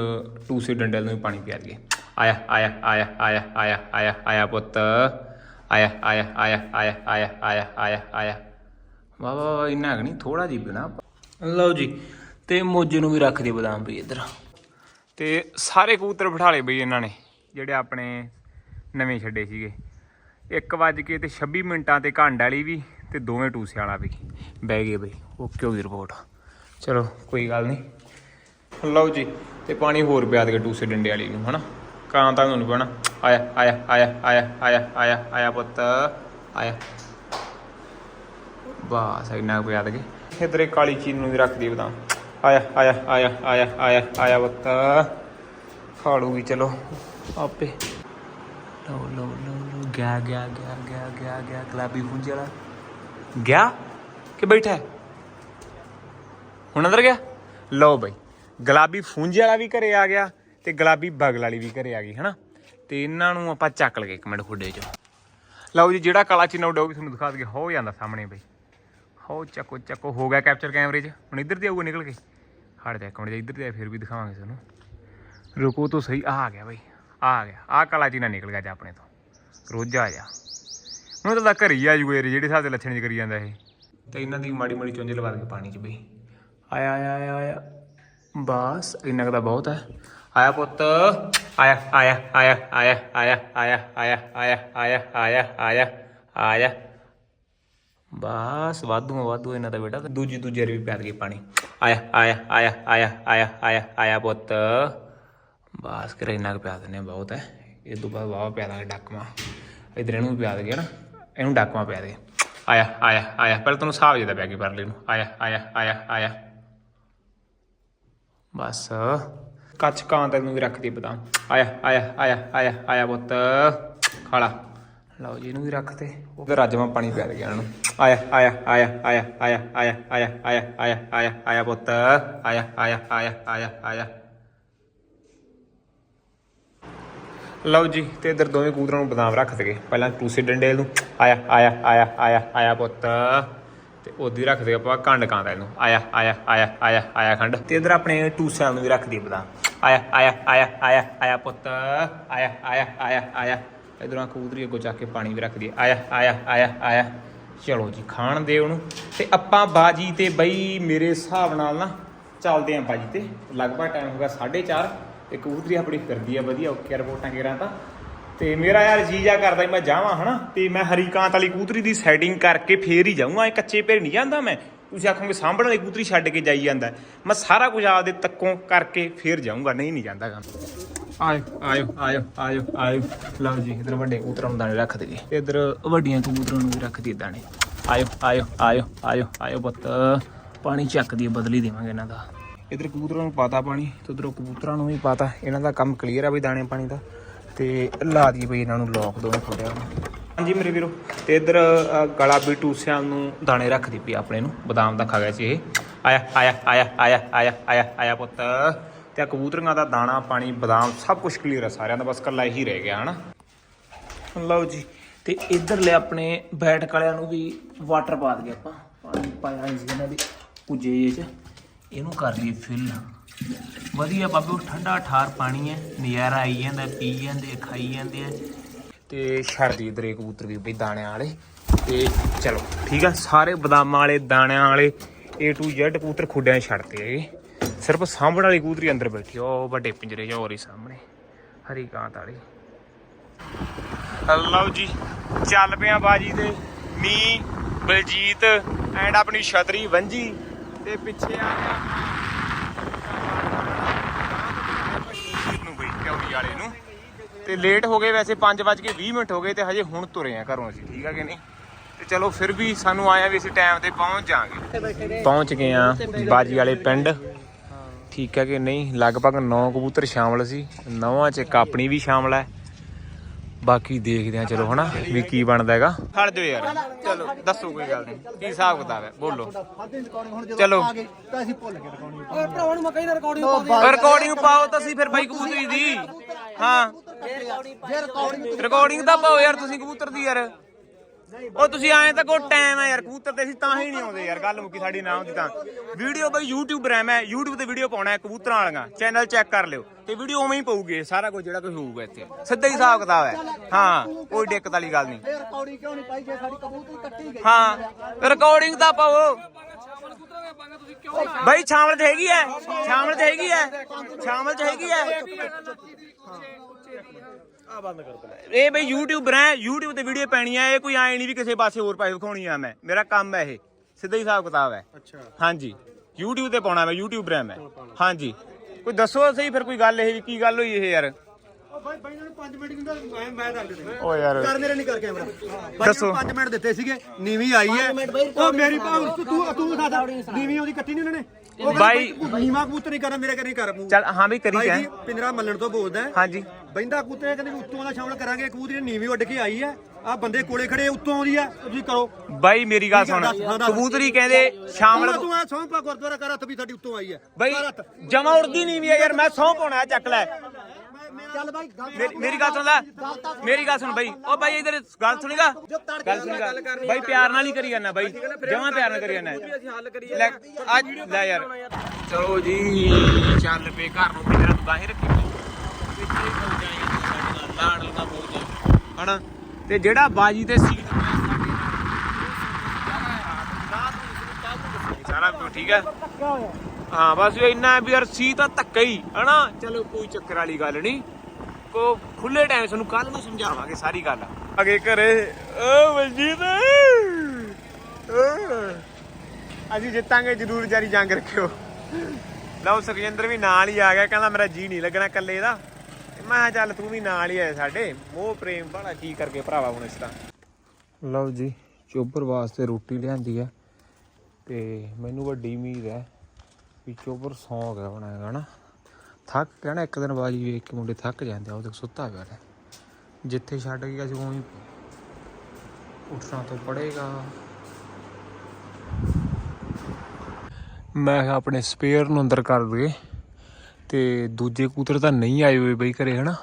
ਟੂਸੇ ਡੰਡਲ ਨੂੰ ਵੀ ਪਾਣੀ ਪਿਆ ਗਏ ਆਇਆ ਆਇਆ ਆਇਆ ਆਇਆ ਆਇਆ ਆਇਆ ਆਇਆ ਪੁੱਤ ਆਇਆ ਆਇਆ ਆਇਆ ਆਇਆ ਆਇਆ ਆਇਆ ਆਇਆ ਆਇਆ ਵਾ ਵਾ ਇੰਨਾ ਕੁ ਨਹੀਂ ਥੋੜਾ ਜਿਹੀ ਪੀਣਾ ਲਓ ਜੀ ਤੇ ਮੋਜੇ ਨੂੰ ਵੀ ਰੱਖ ਦੇ ਬਦਾਮ ਵੀ ਇੱਧਰ ਤੇ ਸਾਰੇ ਕਬੂਤਰ ਬਿਠਾ ਲਏ ਬਈ ਇਹਨਾਂ ਨੇ ਜਿਹੜੇ ਆਪਣੇ ਨਵੇਂ ਛੱਡੇ ਸੀਗੇ। 1 ਵਜ ਕੇ ਤੇ 26 ਮਿੰਟਾਂ ਤੇ ਘੰਡ ਵਾਲੀ ਵੀ ਤੇ ਦੋਵੇਂ ਟੂਸੇ ਵਾਲਾ ਵੀ। ਬਹਿ ਗਏ ਬਈ। ਓਕੇ ਹੋ ਗਈ ਰਿਪੋਰਟ ਚਲੋ, ਕੋਈ ਗੱਲ ਨਹੀਂ ਲਓ ਜੀ, ਤੇ ਪਾਣੀ ਹੋਰ ਪਿਆ ਦੇ ਟੂਸੇ ਡੰਡੇ ਵਾਲੀ ਨੂੰ, ਹਨਾ? ਕਾਂ ਤਾਂ ਤੁਹਾਨੂੰ ਪੈਣਾ ਆਇਆ ਆਇਆ ਆਇਆ ਆਇਆ ਆਇਆ ਆਇਆ ਆਇਆ ਪੁੱਤ। ਆਇਆ। ਬਸ, ਇੰਨਾ ਕੁ ਪਿਆ ਦੇ ਇਧਰੇ ਕਾਲੀ ਚੀਨ ਨੂੰ ਵੀ ਰੱਖ ਦੀ ਬਦਾਮ ਆਇਆ ਆਇਆ ਆਇਆ ਆਇਆ ਆਇਆ ਆਇਆ ਪੁੱਤ। ਖਾ ਚਲੋ। ਆਪੇ। ਲਓ ਲਓ ਲਓ ਲਓ, ਗਿਆ ਗਿਆ ਗਿਆ ਗਿਆ ਗਿਆ ਗਿਆ, ਗੁਲਾਬੀ ਫੁੰਜੀ ਵਾਲਾ। ਗਿਆ? ਕਿ ਬੈਠਾ ਹੈ? ਹੁਣ ਅੰਦਰ ਗਿਆ? ਲਓ ਬਈ, ਗੁਲਾਬੀ ਫੁੰਜੀ ਵਾਲਾ ਵੀ ਘਰੇ ਆ ਗਿਆ ਤੇ ਗੁਲਾਬੀ ਬਗਲ ਵਾਲੀ ਵੀ ਘਰੇ ਆ ਗਈ, ਹਨਾ? ਤੇ ਇਹਨਾਂ ਨੂੰ ਆਪਾਂ ਚੱਕ ਲਗੇ ਇੱਕ ਮਿੰਟ ਖੁੱਡੇ 'ਚ। ਲਓ ਜੀ, ਜਿਹੜਾ ਕਾਲਾ ਚੀਨਾ ਉੱਡਿਆ ਉਹ ਵੀ ਤੁਹਾਨੂੰ ਦਿਖਾ ਦਈਏ। ਹੋ ਜਾਂਦਾ ਸਾਹਮਣੇ ਬਈ। ਹੋ, ਚੱਕੋ ਚੱਕੋ, ਹੋ ਗਿਆ ਕੈਪਚਰ ਕੈਮਰੇ 'ਚ। ਹੁਣ ਇੱਧਰ 'ਤੇ ਆਊਗਾ, ਨਿਕਲ ਕੇ। ਹਟ ਜਾ ਇੱਕ ਮਿੰਟ, ਜੇ ਇੱਧਰ 'ਤੇ ਆਇਆ ਫਿਰ ਵੀ ਦਿਖਾਵਾਂਗੇ ਤੁਹਾਨੂੰ। ਰੁਕੋ ਤਾਂ ਸਹੀ ਆ ਆ ਗਿਆ ਬਈ। ਆ ਗਿਆ ਆ ਕਾਲਾ ਚੀਨਾ ਨਿਕਲ ਗਿਆ ਜਾ ਆਪਣੇ ਤੋਂ ਰੋਜਾ ਜਾ ਹੁਣ ਤਾਂ ਘਰ ਹੀ ਆ ਜੂਗੇ ਜਿਹੜੇ ਹਿਸਾਬ ਦੇ ਲੱਛਣ ਚ ਕਰੀ ਜਾਂਦਾ ਇਹ ਤੇ ਇਹਨਾਂ ਦੀ ਮਾੜੀ ਮਾੜੀ ਚੁੰਝ ਲਵਾ ਦੇ ਪਾਣੀ 'ਚ ਬਈ ਆਇਆ ਆਇਆ ਆਇਆ ਆਇਆ ਬਸ ਇੰਨਾ ਕੁ ਤਾਂ ਬਹੁਤ ਹੈ ਆਇਆ ਪੁੱਤ ਆਇਆ ਆਇਆ ਆਇਆ ਆਇਆ ਆਇਆ ਆਇਆ ਆਇਆ ਆਇਆ ਆਇਆ ਆਇਆ ਆਇਆ ਆਇਆ ਬਸ ਵਾਧੂ ਵਾਧੂ ਇਹਨਾਂ ਦਾ ਬੇਟਾ ਦੂਜੀ ਦੂਜੀ ਵੀ ਪਿਆ ਗਈ ਪਾਣੀ ਆਇਆ ਆਇਆ ਆਇਆ ਆਇਆ ਆਇਆ ਆਇਆ ਆਇਆ ਪੁੱਤ ਬਸ ਕਰ ਇੰਨਾ ਕੁ ਪਿਆ ਦਿੰਦੇ ਹਾਂ, ਬਹੁਤ ਹੈ ਇਹ ਤੋਂ ਬਾਅਦ ਵਾਵਾ ਪਿਆ ਦਾਂਗੇ ਡੱਕਵਾ ਇਧਰ ਇਹਨੂੰ ਵੀ ਪਿਆ ਦੇ ਨਾ ਇਹਨੂੰ ਡੱਕਵਾ ਪਿਆ ਦੇ ਆਇਆ ਆਇਆ ਆਇਆ ਪਹਿਲਾਂ ਤੁਹਾਨੂੰ ਹਿਸਾਬ ਜਿਹਾ ਪਿਆ ਕੇ ਪਰਲੇ ਨੂੰ ਆਇਆ ਆਇਆ ਆਇਆ ਆਇਆ ਬਸ ਕੱਚ ਕਾਂ ਤੈਨੂੰ ਵੀ ਰੱਖਦੀ ਬਦਾਮ ਆਇਆ ਆਇਆ ਆਇਆ ਆਇਆ ਆਇਆ ਪੁੱਤ ਖਾਲਾ ਲਓ ਜੀ ਇਹਨੂੰ ਵੀ ਰੱਖਤੇ ਉਧਰ ਰਾਜਮਾ ਪਾਣੀ ਪਿਆ ਗਿਆ ਇਹਨੂੰ ਆਇਆ ਆਇਆ ਆਇਆ ਆਇਆ ਆਇਆ ਆਇਆ ਆਇਆ ਆਇਆ ਆਇਆ ਆਇਆ ਆਇਆ ਪੁੱਤ ਆਇਆ ਆਇਆ ਆਇਆ ਆਇਆ ਆਇਆ ਲਓ ਜੀ ਤੇ ਇਧਰ ਦੋਵੇਂ ਕੂਦਰਾਂ ਨੂੰ ਬਦਾਮ ਰੱਖ ਦਗੇ ਪਹਿਲਾਂ ਟੂਸੇ ਡੰਡੇ ਨੂੰ ਆਇਆ ਆਇਆ ਆਇਆ ਆਇਆ ਆਇਆ ਪੁੱਤ ਤੇ ਉਹਦੀ ਰੱਖ ਦੇ ਆਪਾਂ ਕੰਡ ਕਾਂਦਾ ਇਹਨੂੰ ਆਇਆ ਆਇਆ ਆਇਆ ਆਇਆ ਆਇਆ ਖੰਡ ਤੇ ਇਧਰ ਆਪਣੇ ਟੂਸਿਆਂ ਨੂੰ ਵੀ ਰੱਖ ਦੀ ਬਦਾਮ ਆਇਆ ਆਇਆ ਆਇਆ ਆਇਆ ਆਇਆ ਪੁੱਤ ਆਇਆ ਆਇਆ ਆਇਆ ਆਇਆ ਇਧਰੋਂ ਕੂਦਰੀ ਅੱਗੋਂ ਚੱਕ ਕੇ ਪਾਣੀ ਵੀ ਰੱਖ ਦੀ ਆਇਆ ਆਇਆ ਆਇਆ ਆਇਆ ਚਲੋ ਜੀ ਖਾਣ ਦੇ ਉਹਨੂੰ ਤੇ ਆਪਾਂ ਬਾਜੀ ਤੇ ਬਈ ਮੇਰੇ ਹਿਸਾਬ ਨਾਲ ਨਾ ਚੱਲਦੇ ਆਂ ਬਾਜੀ ਤੇ ਲਗਭਗ ਟਾਈਮ ਹੋ ਗਿਆ 4:30 ਤੇ ਕਬੂਤਰੀ ਆਪਣੀ ਫਿਰਦੀ ਆ, ਵਧੀਆ, ਓਕੇ ਰਿਪੋਰਟਾਂ ਕੇਰਾਂ ਤਾਂ। ਤੇ ਮੇਰਾ ਯਾਰ ਜੀ ਜਾ ਕਰਦਾ ਮੈਂ ਜਾਵਾਂ, ਹਨਾ? ਤੇ ਮੈਂ ਹਰੀਕਾਂਤ ਵਾਲੀ ਕਬੂਤਰੀ ਦੀ ਸੈਟਿੰਗ ਕਰਕੇ ਫੇਰ ਹੀ ਜਾਊਂਗਾ ਇਹ ਕੱਚੇ ਪੇਰ ਨਹੀਂ ਜਾਂਦਾ ਮੈਂ। ਤੁਸੀਂ ਆਖੋਗੇ ਸਾਂਭਣ ਵਾਲੀ ਕਬੂਤਰੀ ਛੱਡ ਕੇ ਜਾਈ ਜਾਂਦਾ ਮੈਂ ਸਾਰਾ ਕੁਝ ਆਪਦੇ ਤੱਕੋਂ ਕਰਕੇ ਫੇਰ ਜਾਊਂਗਾ, ਨਹੀਂ ਨਹੀਂ ਜਾਂਦਾ ਗਾ ਆਇਓ ਆਇਓ ਆਇਓ ਆਇਓ ਆਇਓ। ਲਓ ਜੀ, ਇਧਰ ਵੱਡੇ ਕਬੂਤਰਾਂ ਨੂੰ ਦਾਣੇ ਰੱਖ ਦਈਏ। ਇਧਰ ਵੱਡੀਆਂ ਕਬੂਤਰਾਂ ਨੂੰ ਵੀ ਰੱਖ ਦਈਏ ਦਾਣੇ। ਆਇਓ ਆਇਓ ਆਇਓ ਆਇਓ ਆਇਓ ਪੁੱਤ। ਪਾਣੀ ਚੱਕ ਦੀ ਬਦਲੀ ਦੇਵਾਂਗੇ ਇਹਨਾਂ ਦਾ। ਇਧਰ ਕਬੂਤਰਾਂ ਨੂੰ ਪਾਤਾ ਪਾਣੀ ਤੇ ਉਧਰੋਂ ਕਬੂਤਰਾਂ ਨੂੰ ਵੀ ਪਾਤਾ। ਇਹਨਾਂ ਦਾ ਕੰਮ ਕਲੀਅਰ ਆ ਬਈ ਦਾਣੇ ਪਾਣੀ ਦਾ। ਤੇ ਲਾ ਦੀ ਬਈ ਇਹਨਾਂ ਨੂੰ ਲੋਕ ਦੋਵੇਂ ਖੋਲਿਆ ਹਾਂਜੀ ਮੇਰੇ ਵੀਰੋ, ਤੇ ਇਧਰ ਗਲਾ ਵੀ ਟੂਸਿਆਂ ਨੂੰ ਦਾਣੇ ਰੱਖਦੀ ਪਈ ਆਪਣੇ ਨੂੰ। ਬਦਾਮ ਦਾ ਖਾ ਗਿਆ ਸੀ ਇਹ। ਆਇਆ ਆਇਆ ਆਇਆ ਆਇਆ ਆਇਆ ਆਇਆ ਆਇਆ ਪੁੱਤ। ਤੇ ਕਬੂਤਰਾਂ ਦਾ ਦਾਣਾ, ਪਾਣੀ, ਬਦਾਮ ਸਭ ਕੁਝ ਕਲੀਅਰ ਆ ਸਾਰਿਆਂ ਦਾ, ਬਸ ਕੱਲਾ ਇਹੀ ਰਹਿ ਗਿਆ, ਹਨਾ? ਲਓ ਜੀ, ਤੇ ਇਧਰਲੇ ਆਪਣੇ ਬੈਠਕ ਵਾਲਿਆਂ ਨੂੰ ਵੀ ਵਾਟਰ ਪਾ ਦਈਏ ਆਪਾਂ। ਪਾਣੀ ਪਾਇਆ ਸੀ ਇਹਨਾਂ ਦੇ ਕੁਝੇ ਜਿਹੇ ਚ। ਇਹਨੂੰ ਕਰ ਲਈ ਫਿਲ। ਵਧੀਆ ਬਾਬੇ ਠੰਡਾ ਠਾਰ ਪਾਣੀ ਹੈ। ਨਜ਼ਾਰਾ ਆਈ ਜਾਂਦਾ, ਪੀ ਜਾਂਦੇ ਖਾਈ ਜਾਂਦੇ ਆ। ਤੇ ਛੱਡਦੀ ਇਧਰ ਕਬੂਤਰ ਵੀ ਬਈ ਦਾਣਿਆਂ ਵਾਲੇ। ਤੇ ਚਲੋ, ਠੀਕ ਆ, ਸਾਰੇ ਬਦਾਮਾਂ ਵਾਲੇ, ਦਾਣਿਆਂ ਵਾਲੇ, A to Z ਕਬੂਤਰ ਖੁੱਡਿਆਂ 'ਚ ਛੱਡਤੇ ਹੈਗੇ ਸਿਰਫ ਸਾਂਭਣ ਵਾਲੀ ਕਬੂਤਰੀ ਅੰਦਰ ਬੈਠੀ ਉਹ ਵੱਡੇ ਪਿੰਜਰੇ ਜਾਂ ਹੋਰ ਹੀ ਸਾਹਮਣੇ। ਹਰੀ ਕਾਂਤ ਵਾਲੀ ਲਓ ਜੀ, ਚੱਲ ਪਿਆ ਬਾਜੀ ਤੇ ਮੀ ਬਲਜੀਤ ਐਂਡ ਆਪਣੀ ਛਤਰੀ, ਵੰਜੀ। ਤੇ ਪਿੱਛੇ ਆ ਗਿਆ। ਨੂੰ ਵਾਲੇ ਨੂੰ। ਤੇ ਲੇਟ ਹੋ ਗਏ ਵੈਸੇ 5:20 ਮਿੰਟ ਹੋ ਗਏ ਤੇ ਹਜੇ ਹੁਣ ਤੁਰੇ ਆ ਘਰੋਂ ਅਸੀਂ, ਠੀਕ ਆ ਕਿ ਨਹੀਂ? ਤੇ ਚਲੋ ਫਿਰ ਵੀ ਸਾਨੂੰ ਆਇਆ ਵੀ ਅਸੀਂ ਟਾਈਮ ਤੇ ਪਹੁੰਚ ਜਾਾਂਗੇ ਪਹੁੰਚ ਗਏ ਆ ਬਾਜੀ ਵਾਲੇ ਪਿੰਡ। ਠੀਕ ਹੈ ਕਿ ਨਹੀਂ? ਲਗਭਗ 9 ਕਬੂਤਰ ਸ਼ਾਮਲ ਸੀ। ਨਵਾਂ ਚ ਇੱਕ ਆਪਣੀ ਵੀ ਸ਼ਾਮਲ ਹੈ ਬਾਕੀ ਦੇਖਦੇ ਆ ਚਲੋ ਹਨਾ ਵੀ ਕੀ ਬਣਦਾ ਹੈਗਾ। ਖੜ ਜਾਓ ਯਾਰ। ਚਲੋ ਦੱਸੋ ਕੋਈ ਗੱਲ ਨਹੀਂ। ਕੀ ਹਿਸਾਬ ਕਿਤਾਬ ਹੈ? ਬੋਲੋ। ਚਲੋ। ਤਾਂ ਅਸੀਂ ਭੁੱਲ ਗਏ ਦਿਖਾਉਣੀ ਓਏ ਭਰਾਵਾਂ ਨੂੰ ਮੈਂ ਕਹਿੰਦਾ ਰਿਕਾਰਡਿੰਗ ਪਾਉਂਦੇ ਰਿਕਾਰਡਿੰਗ ਪਾਓ ਤੁਸੀਂ ਫਿਰ ਬਾਈ ਕਬੂਤਰੀ ਦੀ। ਹਾਂ। ਰਿਕਾਰਡਿੰਗ ਤਾਂ ਪਾਓ ਯਾਰ ਤੁਸੀਂ ਕਬੂਤਰ ਦੀ ਯਾਰ। ਉਹ ਤੁਸੀਂ ਆਏ ਤਾਂ ਕੋ ਟਾਈਮ ਹੈ ਯਾਰ, ਕਬੂਤਰ ਤੇ ਅਸੀਂ ਤਾਂ ਹੀ ਨਹੀਂ ਆਉਂਦੇ ਯਾਰ, ਗੱਲ ਮੁੱਕੀ ਸਾਡੀ ਨਾਮ ਦੀ ਤਾਂ। ਵੀਡੀਓ ਬਈ YouTube ਰੈਮ ਹੈ, YouTube ਤੇ ਵੀਡੀਓ ਪਾਉਣਾ ਹੈ ਕਬੂਤਰਾਂ ਵਾਲੀਆਂ। ਚੈਨਲ ਚੈੱਕ ਕਰ ਲਿਓ, ਤੇ ਵੀਡੀਓ ਉਵੇਂ ਹੀ ਪਊਗੀ ਸਾਰਾ ਕੁਝ ਜਿਹੜਾ ਕੁਝ ਹੋਊਗਾ ਇੱਥੇ। ਸਿੱਧਾ ਹੀ ਹਿਸਾਬ ਕਿਤਾਬ ਹੈ। ਹਾਂ, ਕੋਈ ਦਿੱਕਤ ਵਾਲੀ ਗੱਲ ਨਹੀਂ। ਰਿਕਾਰਡਿੰਗ ਕਿਉਂ ਨਹੀਂ ਪਾਈ ਜੇ ਸਾਡੀ ਕਬੂਤਰੀ ਕੱਟੀ ਗਈ ਹਾਂ ਰਿਕਾਰਡਿੰਗ ਤਾਂ ਪਾਓ। ਬਾਈ ਸ਼ਾਮਲ ਤੇ ਹੈਗੀ ਹੈ ਸ਼ਾਮਲ ਤੇ ਹੈਗੀ ਹੈ ਸ਼ਾਮਲ ਤੇ ਹੈਗੀ ਹੈ। ਆ ਬੰਦ ਕਰ ਦੇ ਇਹ ਬਈ YouTube ਰਹਿ YouTube ਤੇ ਵੀਡੀਓ ਪੈਣੀ ਆ ਇਹ ਕੋਈ ਆਏ ਨਹੀਂ ਵੀ ਕਿਸੇ ਪਾਸੇ ਹੋਰ ਪਾਸੇ ਵਿਖਾਉਣੀ ਆ ਮੈਂ। ਮੇਰਾ ਕੰਮ ਹੈ ਇਹ ਸਿੱਧਾ ਹੀ ਹਿਸਾਬ ਕਿਤਾਬ ਹੈ। ਅੱਛਾ। ਹਾਂਜੀ। YouTube ਤੇ ਪਾਉਣਾ ਮੈਂ YouTube ਰਹਿ ਮੈਂ। ਹਾਂਜੀ। ਕੋਈ ਦੱਸੋ ਸਹੀ ਫਿਰ ਕੋਈ ਗੱਲ ਇਹ ਵੀ ਕੀ ਗੱਲ ਹੋਈ ਇਹ ਯਾਰ? ਉਹ ਬਾਈ ਬਾਈ ਨੂੰ 5 ਮਿੰਟ ਦਿੰਦਾ ਮੈਂ ਮੈਂ ਕਰ ਦਿੰਦਾ। ਓ ਯਾਰ। ਕਰ ਮੇਰੇ ਨਹੀਂ ਕਰ ਕੈਮਰਾ। ਬਾਈ ਦੱਸੋ। ਨੂੰ 5 ਮਿੰਟ ਦਿੱਤੇ ਸੀਗੇ ਨੀਵੀਂ ਆਈ ਹੈ। ਉਹ ਮੇਰੀ ਭਾਵ ਤੂੰ ਤੂੰ ਤੂੰ ਸਾਡਾ ਨੀਵੀਂ ਉਹਦੀ ਕੱਟੀ ਨਹੀਂ ਉਹਨਾਂ ਨੇ? ਉਹ ਕਹਿੰਦਾ ਬਾਈ- ਬਾਈ ਨੀਵਾਂ ਕਬੂਤਰ ਨਹੀਂ ਕਰਨਾ ਮੇਰੇ ਕਰੀ ਕਰ ਮੂੰਹ। ਚੱਲ ਹਾਂ ਵੀ ਕਰੀ ਬਾਈ ਜੀ ਪਿੰਜਰਾ ਮੱਲਣ ਤੋਂ ਬੋਲਦਾ ਹੈ। ਹਾਂਜੀ। ਬੈਂਦਾ ਕਬੂਤਰ ਕਹਿੰਦੇ ਵੀ ਉੱਤੋਂ ਦਾ ਸ਼ਾਮਲ ਕਰਾਂਗੇ ਕਬੂਤਰੀ ਨੀਵੀਂ ਉੱਡ ਕੇ ਆਈ ਹੈ ਆ ਬੰਦੇ ਕੋਲੇ ਖੜੇ ਉੱਤੋਂ ਆਉਂਦੀ ਆ ਤੁਸੀਂ ਕਰੋ। ਬਾਈ ਮੇਰੀ ਗੱਲ ਸੁਣ। ਹਾਂ। ਕਬੂਤਰੀ ਕਹਿੰਦੇ ਸ਼ਾਮਲ ਤੂੰ ਆ ਸੌਂਪਾ ਗੁਰਦੁਆਰਾ ਕਰ ਹੱਥ ਵੀ ਸਾਡੀ ਉੱਤੋਂ ਆਈ ਹੈ। ਬਾਈ। ਜਮਾ ਉੜਦੀ ਨਹੀਂ ਵੀ ਆ ਯਾਰ ਮੈਂ ਸੌਂ ਪਾਉਣਾ ਚੱਕ ਲੈ। ਚੱਲ ਬਾਈ ਮੇਰੀ ਮੇਰੀ ਗੱਲ ਸੁਣ ਲੈ। ਮੇਰੀ ਗੱਲ ਸੁਣ ਬਾਈ। ਉਹ ਬਾਈ ਇਧਰ ਗੱਲ ਸੁਣੇਗਾ। ਗੱਲ ਸੁਣੇਗਾ। ਬਾਈ ਪਿਆਰ ਨਾਲ ਹੀ ਕਰੀ ਜਾਂਦਾ ਬਾਈ। ਜਮਾਂ ਪਿਆਰ ਨਾਲ ਕਰੀ ਜਾਂਦਾ। ਲੈ ਅੱਜ ਲੈ ਯਾਰ। ਚਲੋ ਜੀ ਚੱਲ ਪੇ ਘਰ ਨੂੰ। ਕਿਧਰ ਨੂੰ ਬਾਹਰ ਰੱਖੀ। ਪਿੱਛੇ ਹੋ ਜਾਈਏ ਸਾਡੇ ਨਾਲ ਲਾੜ ਲਗਾ ਬੋਲ ਜਾ ਹਣਾ? ਤੇ ਜਿਹੜਾ ਬਾਜੀ ਤੇ ਸੀਟ ਸਾਰਾ ਕੁਝ ਠੀਕ ਹੈ। ਹਾਂ ਬਸ ਇਹ ਇੰਨਾ ਹੈ ਵੀ ਯਾਰ ਸੀ ਤਾਂ ਧੱਕਾ ਹੀ। ਹਨਾ ਚਲੋ ਕੋਈ ਚੱਕਰ ਵਾਲੀ ਗੱਲ ਨਹੀਂ। ਕੋ ਖੁੱਲੇ ਟਾਈਮ ਸਾਨੂੰ ਕੱਲ ਨੂੰ ਸਮਝਾਵਾਂਗੇ ਸਾਰੀ ਗੱਲ। ਅਗੇ ਘਰੇ, ਓ ਬਲਜੀਤ। ਅਸੀਂ ਜਿੱਤਾਂਗੇ, ਜਰੂਰ ਜਾਰੀ ਜੰਗ ਰੱਖਿਓ। ਲਓ, ਸੁਖਜਿੰਦਰ ਵੀ ਨਾਲ ਹੀ ਆ ਗਿਆ, ਕਹਿੰਦਾ ਮੇਰਾ ਜੀ ਨਹੀਂ ਲੱਗਣਾ ਇਕੱਲੇ ਦਾ। ਮੈਂ ਕਿਹਾ ਚੱਲ ਤੂੰ ਵੀ ਨਾਲ ਹੀ ਆਇਆ ਸਾਡੇ। ਮੋਹ, ਪ੍ਰੇਮ ਬੜਾ ਕੀ ਕਰਕੇ ਭਰਾਵਾ ਹੁਣ ਇਸ ਤਾਂ ਲਓ ਜੀ, ਚੋਬਰ ਵਾਸਤੇ ਰੋਟੀ ਲਿਆਂਦੀ ਹੈ ਤੇ ਮੈਨੂੰ ਵੱਡੀ ਉਮੀਦ ਹੈ ਵੀ ਚੋਬਰ ਸੌਂ ਗਿਆ ਬਣਾਏਗਾ ਨਾ ਥੱਕ ਗਿਆ ਨਾ, ਇੱਕ ਦਿਨ ਬਾਜੀ ਵੇਖ ਕੇ ਮੁੰਡੇ ਥੱਕ ਜਾਂਦੇ ਆ, ਉਹ ਦੇਖ ਸੁੱਤਾ ਪਿਆ ਹੈ ਜਿੱਥੇ ਛੱਡ ਗਿਆ ਸੀ, ਉਵੇਂ ਉੱਠਣਾ ਤੋਂ ਪੜੇਗਾ। ਮੈਂ ਆਪਣੇ ਸਪੇਅਰ ਨੂੰ ਅੰਦਰ ਕਰ ਦਈਏ, ਤੇ ਦੂਜੇ ਕੂਤਰ ਤਾਂ ਨਹੀਂ ਆਏ ਹੋਏ ਬਈ ਘਰੇ, ਹਨਾ?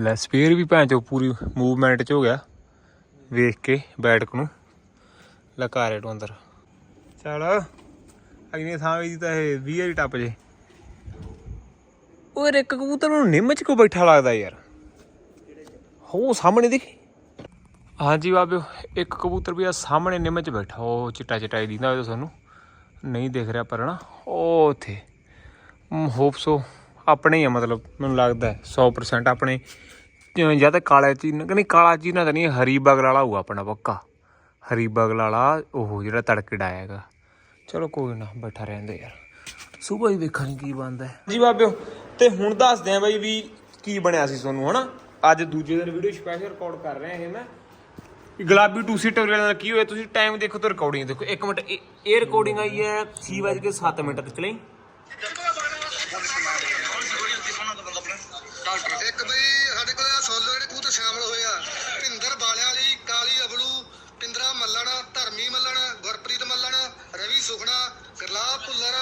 ਲੈ, ਸਪੇਅਰ ਵੀ ਭੈਣ ਚੋ ਪੂਰੀ ਮੂਵਮੈਂਟ 'ਚ ਹੋ ਗਿਆ, ਵੇਖ ਕੇ, ਬੈਠਕ ਨੂੰ। ਲਕਾਰੇ ਨੂੰ ਅੰਦਰ। ਚਲ, ਅਗਲੀ ਥਾਂ ਵੀ ਤਾਂ ਇਹ 20 ਵਾਰੀ ਟੱਪ ਜੇ। ਉਹ ਇੱਕ ਕਬੂਤਰ ਨੂੰ ਨਿੰਮ ਚ ਕੋ ਬੈਠਾ ਲੱਗਦਾ ਯਾਰ? ਹੋ ਸਾਹਮਣੇ ਦੇਖੀ। ਹਾਂਜੀ ਬਾਬਿਓ ਇੱਕ ਕਬੂਤਰ ਵੀ ਆ ਸਾਹਮਣੇ ਨਿੰਮ ਚ ਬੈਠਾ ਉਹ ਚਿੱਟਾ ਚਿੱਟਾ ਹੀ ਦਿਖਦਾ ਹੋਵੇ ਤੁਹਾਨੂੰ। ਨਹੀਂ ਦਿਖ ਰਿਹਾ ਪਰ ਨਾ ਉਹ ਉੱਥੇ। ਹੋਪ ਸੋ ਆਪਣੇ ਹੀ ਆ ਮਤਲਬ ਮੈਨੂੰ ਲੱਗਦਾ ਹੈ 100% ਆਪਣੇ। ਜਿਵੇਂ ਜਾਂ ਤਾਂ ਕਾਲਾ ਕਿ ਨਹੀਂ ਕਾਲਾ ਚੀਨਾ ਤਾਂ ਨਹੀਂ ਹਰੀ ਬਗਲ ਵਾਲਾ ਹੋਊ ਆਪਣਾ ਪੱਕਾ। ਹਰੀ ਬਗਲ ਵਾਲਾ ਉਹ ਜਿਹੜਾ ਤੜਕੇ ਡਾਇਆਗਾ ਚਲੋ ਕੋਈ ਨਾ ਬੈਠਾ ਰਹਿੰਦੇ ਯਾਰ। ਸਵੇਰ ਹੀ ਵੇਖਾਂਗੇ ਕੀ ਬਣਦਾ ਹੈ। ਜੀ ਬਾਬਿਓ ਤੇ ਹੁਣ ਦੱਸਦੇ ਆ ਬਾਈ ਵੀ ਕੀ ਬਣਿਆ ਸੀ ਤੁਹਾਨੂੰ, ਹਨਾ? ਅੱਜ ਦੂਜੇ ਦਿਨ ਵੀਡੀਓ ਸਪੈਸ਼ਲ ਰਿਕਾਰਡ ਕਰ ਰਹੇ ਹਾਂ ਇਹ ਮੈਂ। ਗੁਲਾਬੀ ਟੂ ਸੀਟਰ ਨਾਲ ਕੀ ਹੋਇਆ? ਤੁਸੀਂ ਟਾਈਮ ਦੇਖੋ ਤੇ ਰਿਕਾਰਡਿੰਗ ਦੇਖੋ। ਇੱਕ ਮਿੰਟ, ਇਹ ਰਿਕਾਰਡਿੰਗ ਆਈ ਹੈ 6:07 ਮਿੰਟ ਤੇ ਚਲੇ ਇੱਕ ਬਈ ਸਾਡੇ ਕੋਲ ਸੋਲੋ ਜਿਹੜੇ ਕਬੂਤਰ ਸ਼ਾਮਲ ਹੋਏ ਆ। ਭਿੰਦਰ ਬਾਲਿਆਂ ਵਾਲੀ ਕਾਲੀ ਅਬਲੂ ਪਿੰਦਰਾ ਮੱਲਣ, ਧਰਮੀ ਮੱਲਣ, ਗੁਰਪ੍ਰੀਤ ਮੱਲਣ, ਰਵੀ ਸੁਖਣਾ ਗਰਲਾਬ ਭੁੱਲਰ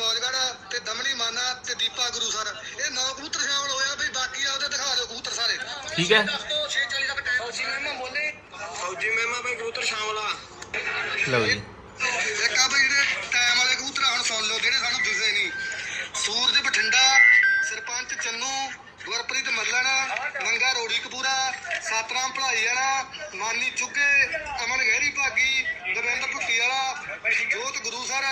ਮੌਜਗੜ ਤੇ ਦਮਣੀ ਮਾਨਾ ਤੇ ਦੀਪਾ ਗੁਰੂ ਸਰ। ਇਹ ਨੌ ਕਬੂਤਰ ਸ਼ਾਮਲ ਹੋਏ ਆ ਬਈ ਬਾਕੀ ਆਪਦੇ ਦਿਖਾ ਦਿਓ ਕਬੂਤਰ ਸਾਰੇ। ਠੀਕ ਹੈ। 640 ਤੱਕ ਟਾਈਮ ਫੌਜੀ ਮਹਿਮਾ ਬੋਲੇ। ਫੌਜੀ ਮਹਿਮਾ ਬਈ ਕਬੂਤਰ ਸ਼ਾਮਲ ਆ। ਲਓ ਜੀ। ਇੱਕ ਆ ਬਈ ਜਿਹੜੇ ਟਾਈਮ ਵਾਲੇ ਕਬੂਤਰ ਹੁਣ ਸੁਣ ਲਓ ਜਿਹੜੇ ਸਾਨੂੰ ਦਿਸਦੇ ਨਹੀਂ। ਸੂਰਜ ਬਠਿੰਡਾ ਸਰਪੰਚ ਚੰਨੂ ਗੁਰਪ੍ਰੀਤ ਮੱਲਣ ਮੰਗਾ ਰੋੜੀ ਕਪੂਰਾ ਸਤਨਾਮ ਭਲਾਈ ਵਾਲਾ ਮਾਨੀ ਚੁੱਗੇ ਅਮਨ ਗਹਿਰੀ ਭਾਗੀ ਦਵਿੰਦਰ ਭੁੱਟੀ ਵਾਲਾ ਜੋਤ ਗੁਰੂ ਸਰ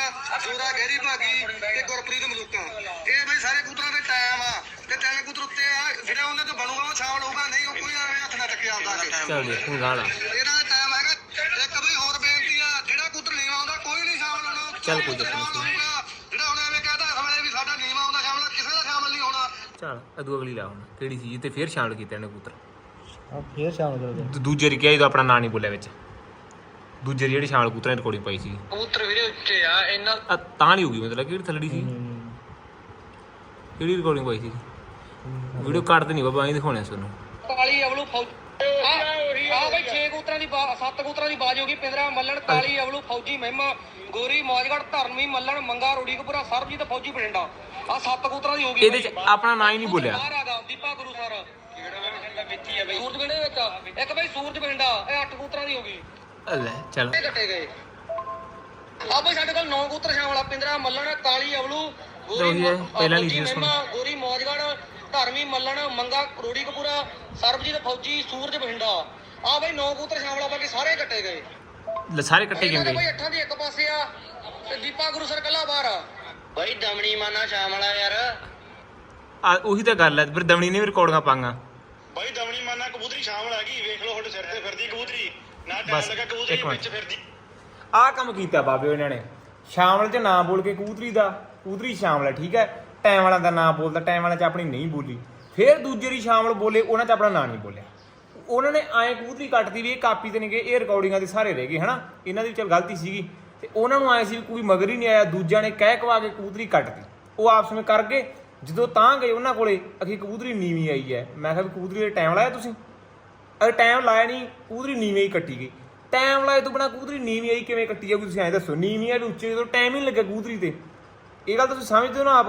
ਜੋਰਾ ਗਹਿਰੀ ਭਾਗੀ ਤੇ ਗੁਰਪ੍ਰੀਤ ਮਲੂਕਾ। ਇਹ ਬਈ ਸਾਰੇ ਕਬੂਤਰਾਂ ਦੇ ਟਾਈਮ ਆ ਤੇ ਤਿੰਨ ਕਬੂਤਰ ਉੱਤੇ ਆ ਜਿਹੜਾ ਉਹਨਾਂ ਤੋਂ ਬਣੂਗਾ ਉਹ ਸ਼ਾਮਲ ਹੋਊਗਾ ਨਹੀਂ ਉਹ ਕੋਈ ਐਵੇਂ ਹੱਥ ਨਾ ਚੱਕਿਆ ਆਉਂਦਾ ਚੱਲ ਦੇ ਗਾਣਾ ਇਹਦਾ ਟਾਈਮ ਹੈਗਾ। ਇੱਕ ਬਈ ਹੋਰ ਬੇਨਤੀ ਆ ਜਿਹੜਾ ਕਬੂਤਰ ਨੀਵਾ ਆਉਂਦਾ ਕੋਈ ਨਹੀਂ ਸ਼ਾਮਲ ਹੋਣਾ ਚੱਲ ਕੋਈ ਨਹੀਂ। ਚੱਲ ਅਦੂ ਅਗਲੀ ਲਾ ਹੁਣ ਕਿਹੜੀ ਸੀ ਤੇ ਫੇਰ ਸ਼ਾਮਲ ਕੀਤਾ ਇਹਨੇ ਕਬੂਤਰ। ਆ ਫੇਰ ਸ਼ਾਮ ਕਰ ਦੂ- ਦੂਜੇ ਰਿਕਿਆ ਇਹਦਾ ਆਪਣਾ ਨਾਂ ਨਹੀਂ ਬੋਲਿਆ ਵਿੱਚ। ਦੂਜੇ ਜਿਹੜੀ ਸ਼ਾਮਲ ਕਬੂਤਰਾਂ ਦੀ ਰਿਕਾਰਡਿੰਗ ਪਾਈ ਸੀ। ਕਬੂਤਰ ਵੀਰੇ ਉੱਚੇ ਆ ਇਹਨਾਂ ਆ ਤਾਂ ਨਹੀਂ ਹੋ ਗਈ ਮਤਲਬ ਕਿਹੜੀ ਥੱਲੜੀ ਸੀ? ਕਿਹੜੀ ਰਿਕਾਰਡਿੰਗ ਪਾਈ ਸੀ? ਵੀਡੀਓ ਕੱਟਦੇ ਨਹੀਂ ਬਾਬਾ ਐਂ ਦਿਖਾਉਣੇ ਸਾਨੂੰ ਕਾਲੀ ਅਵਲੂ ਫੌਜ ਆ ਬਈ 6 ਕਬੂਤਰਾਂ ਦੀ 7 ਕਬੂਤਰਾਂ ਦੀ ਬਾਜ ਹੋ ਗਈ। ਪਿੰਦਰਾ ਮੱਲਣ ਕਾਲੀ ਅਵਲੂ ਫੌਜੀ ਮਹਿਮਾ ਗੋਰੀ ਮੌਜਗੜ ਧਰਮੀ ਮੱਲਣ ਮੰਗਾ ਰੋੜੀ ਕਪੂਰਾ ਸਰਬਜੀਤ ਫੌਜੀ ਬਠਿੰਡਾ। ਆ 7 ਕਬੂਤਰਾਂ ਦੀ ਹੋ ਗਈ। ਇਹਦੇ ਚ ਆਪਣਾ ਨਾਂ ਹੀ ਨਹੀਂ ਬੋਲਿਆ। ਬਾਹਰ ਆ ਗਾ ਦੀਪਾ ਗੁਰੂ ਸਰ। ਸੂਰਜ ਬਿੰਡੇ ਵਿੱਚ ਇੱਕ ਬਈ ਸੂਰਜ ਬਿੰਡਾ ਇਹ 8 ਕਬੂਤਰਾਂ ਦੀ ਹੋ ਗਈ। ਲੈ ਚੱਲ। ਇਹ ਕੱਟੇ ਗਏ। ਆ ਬਈ ਸਾਡੇ ਕੋਲ 9 ਕਬੂਤਰ ਸ਼ਾਮਲ ਆ। ਪਿੰਦਰਾ ਮੱਲਣ ਕਾਲੀ ਅਵਲੂ ਉਹੀ ਹੈ, ਪਹਿਲਾਂ ਨਹੀਂ ਸੀ ਫੌਜੀ ਇਸ ਮਹਿਮਾ, ਗੋਰੀ ਮੌਜਗੜ ਧਰਮੀ ਮੱਲਣ ਮੰਗਾ ਰੋੜੀ ਕਪੂਰਾ ਸਰਬਜੀਤ ਫੌਜੀ ਸੂਰਜ ਬਠਿੰਡਾ ਆ ਬਈ 9 ਕਬੂਤਰ ਸ਼ਾਮਲ ਆ ਬਾਕੀ ਸਾਰੇ ਕੱਟੇ ਗਏ। ਲੈ ਸਾਰੇ ਕੱਟੇ ਇਹਨਾਂ ਦੇ ਕਿਵੇਂ ਬਈ ਅੱਠਾਂ ਦੀ ਇੱਕ ਪਾਸੇ ਆ ਤੇ ਦੀਪਾ ਗੁਰੂ ਸਰ ਕੱਲਾ ਬਾਹਰ। ਆ ਬਈ ਦਮਣੀ ਮਾਨਾ ਸ਼ਾਮਲ ਆ ਯਾਰ। ਆ ਉਹੀ ਤਾਂ ਗੱਲ ਹੈ ਫਿਰ ਦਮਣੀ ਨੇ ਵੀ ਰਿਕਾਰਡਿੰਗਾਂ ਪਾਈਆਂ। ਬਾਈ ਦਮਣੀ ਮਾਨਾ ਕਬੂਤਰੀ ਸ਼ਾਮਲ ਆ ਗਈ ਵੇਖ ਲਓ ਤੁਹਾਡੇ ਸਿਰ ਤੇ ਫਿਰਦੀ ਕਬੂਤਰੀ। ਨਾ ਬਸ, ਟਾਈਮ ਲੱਗਾ ਇੱਕ ਕਬੂਤਰੀ ਮਿੰਟ। ਵਿੱਚ ਫਿਰਦੀ। ਆਹ ਕੰਮ ਕੀਤਾ ਬਾਬੇ ਉਹਨਾਂ ਨੇ। ਸ਼ਾਮਲ ਚ ਨਾਂ ਬੋਲ ਕੇ ਕਬੂਤਰੀ ਦਾ ਕਬੂਤਰੀ ਸ਼ਾਮਲ ਹੈ ਠੀਕ ਹੈ ਟਾਈਮ ਵਾਲਾ ਦਾ ਨਾਂ ਬੋਲਦਾ ਟਾਈਮ ਵਾਲਾ ਚ ਆਪਣੀ ਨਹੀਂ ਬੋਲੀ। ਫਿਰ ਦੂਜੇ ਦੀ ਸ਼ਾਮਲ ਬੋਲੇ ਉਹਨਾਂ ਚ ਆਪਣਾ ਨਾਂ ਨਹੀਂ ਬੋਲਿਆ। ਉਹਨਾਂ ਨੇ ਐਂ ਕਬੂਤਰੀ ਕੱਟਦੀ ਵੀ ਇਹ ਕਾਪੀ ਤੇ ਨਹੀਂ ਗਏ, ਇਹ ਰਿਕਾਰਡਿੰਗਾਂ ਦੇ ਸਾਰੇ ਰਹਿ ਗਏ, ਹਨਾ? ਇਹਨਾਂ ਦੀ ਚਲ ਗਲਤੀ ਸੀਗੀ। ਤੇ ਉਹਨਾਂ ਨੂੰ ਆਏ ਸੀ ਵੀ ਕੋਈ ਮਗਰ ਹੀ ਨਹੀਂ ਆਇਆ, ਦੂਜਿਆਂ ਨੇ ਕਹਿ ਕਵਾ ਕੇ ਕਬੂਤਰੀ ਕੱਟਦੀ ਉਹ ਆਪਸ ਵਿੱਚ ਕਰ ਗਏ। ਜਦੋਂ ਤਾਂ ਗਏ ਉਹਨਾਂ ਕੋਲੇ, ਅਖੀ ਕਬੂਤਰੀ ਨੀਵੀਂ ਆਈ ਹੈ ਮੈਂ ਕਿਹਾ ਵੀ ਕਬੂਤਰੀ ਦੇ ਟਾਈਮ ਲਾਇਆ ਤੁਸੀਂ? ਅਗਰ ਟਾਈਮ ਲਾਇਆ ਨਹੀਂ ਕੂਦਰੀ ਨੀਵੀਂ ਹੀ ਕੱਟੀ ਗਈ। ਟਾਈਮ ਲਾਏ ਤੋਂ ਬਿਨਾ ਕੂਦਰੀ ਨੀਵੀਂ ਆਈ ਕਿਵੇਂ ਕੱਟੀ ਜਾਊਗੀ ਤੁਸੀਂ ਐਂ ਦੱਸੋ, ਨੀਵੀਂ ਆ ਵੀ ਉੱਚੇ ਜਦੋਂ ਟਾਈਮ ਹੀ ਨਹੀਂ ਲੱਗਿਆ ਕੂਦਰੀ ਤੇ। ਇਹ ਗੱਲ ਤੁਸੀਂ ਸਮਝਦੇ ਹੋ ਨਾ ਆਪ।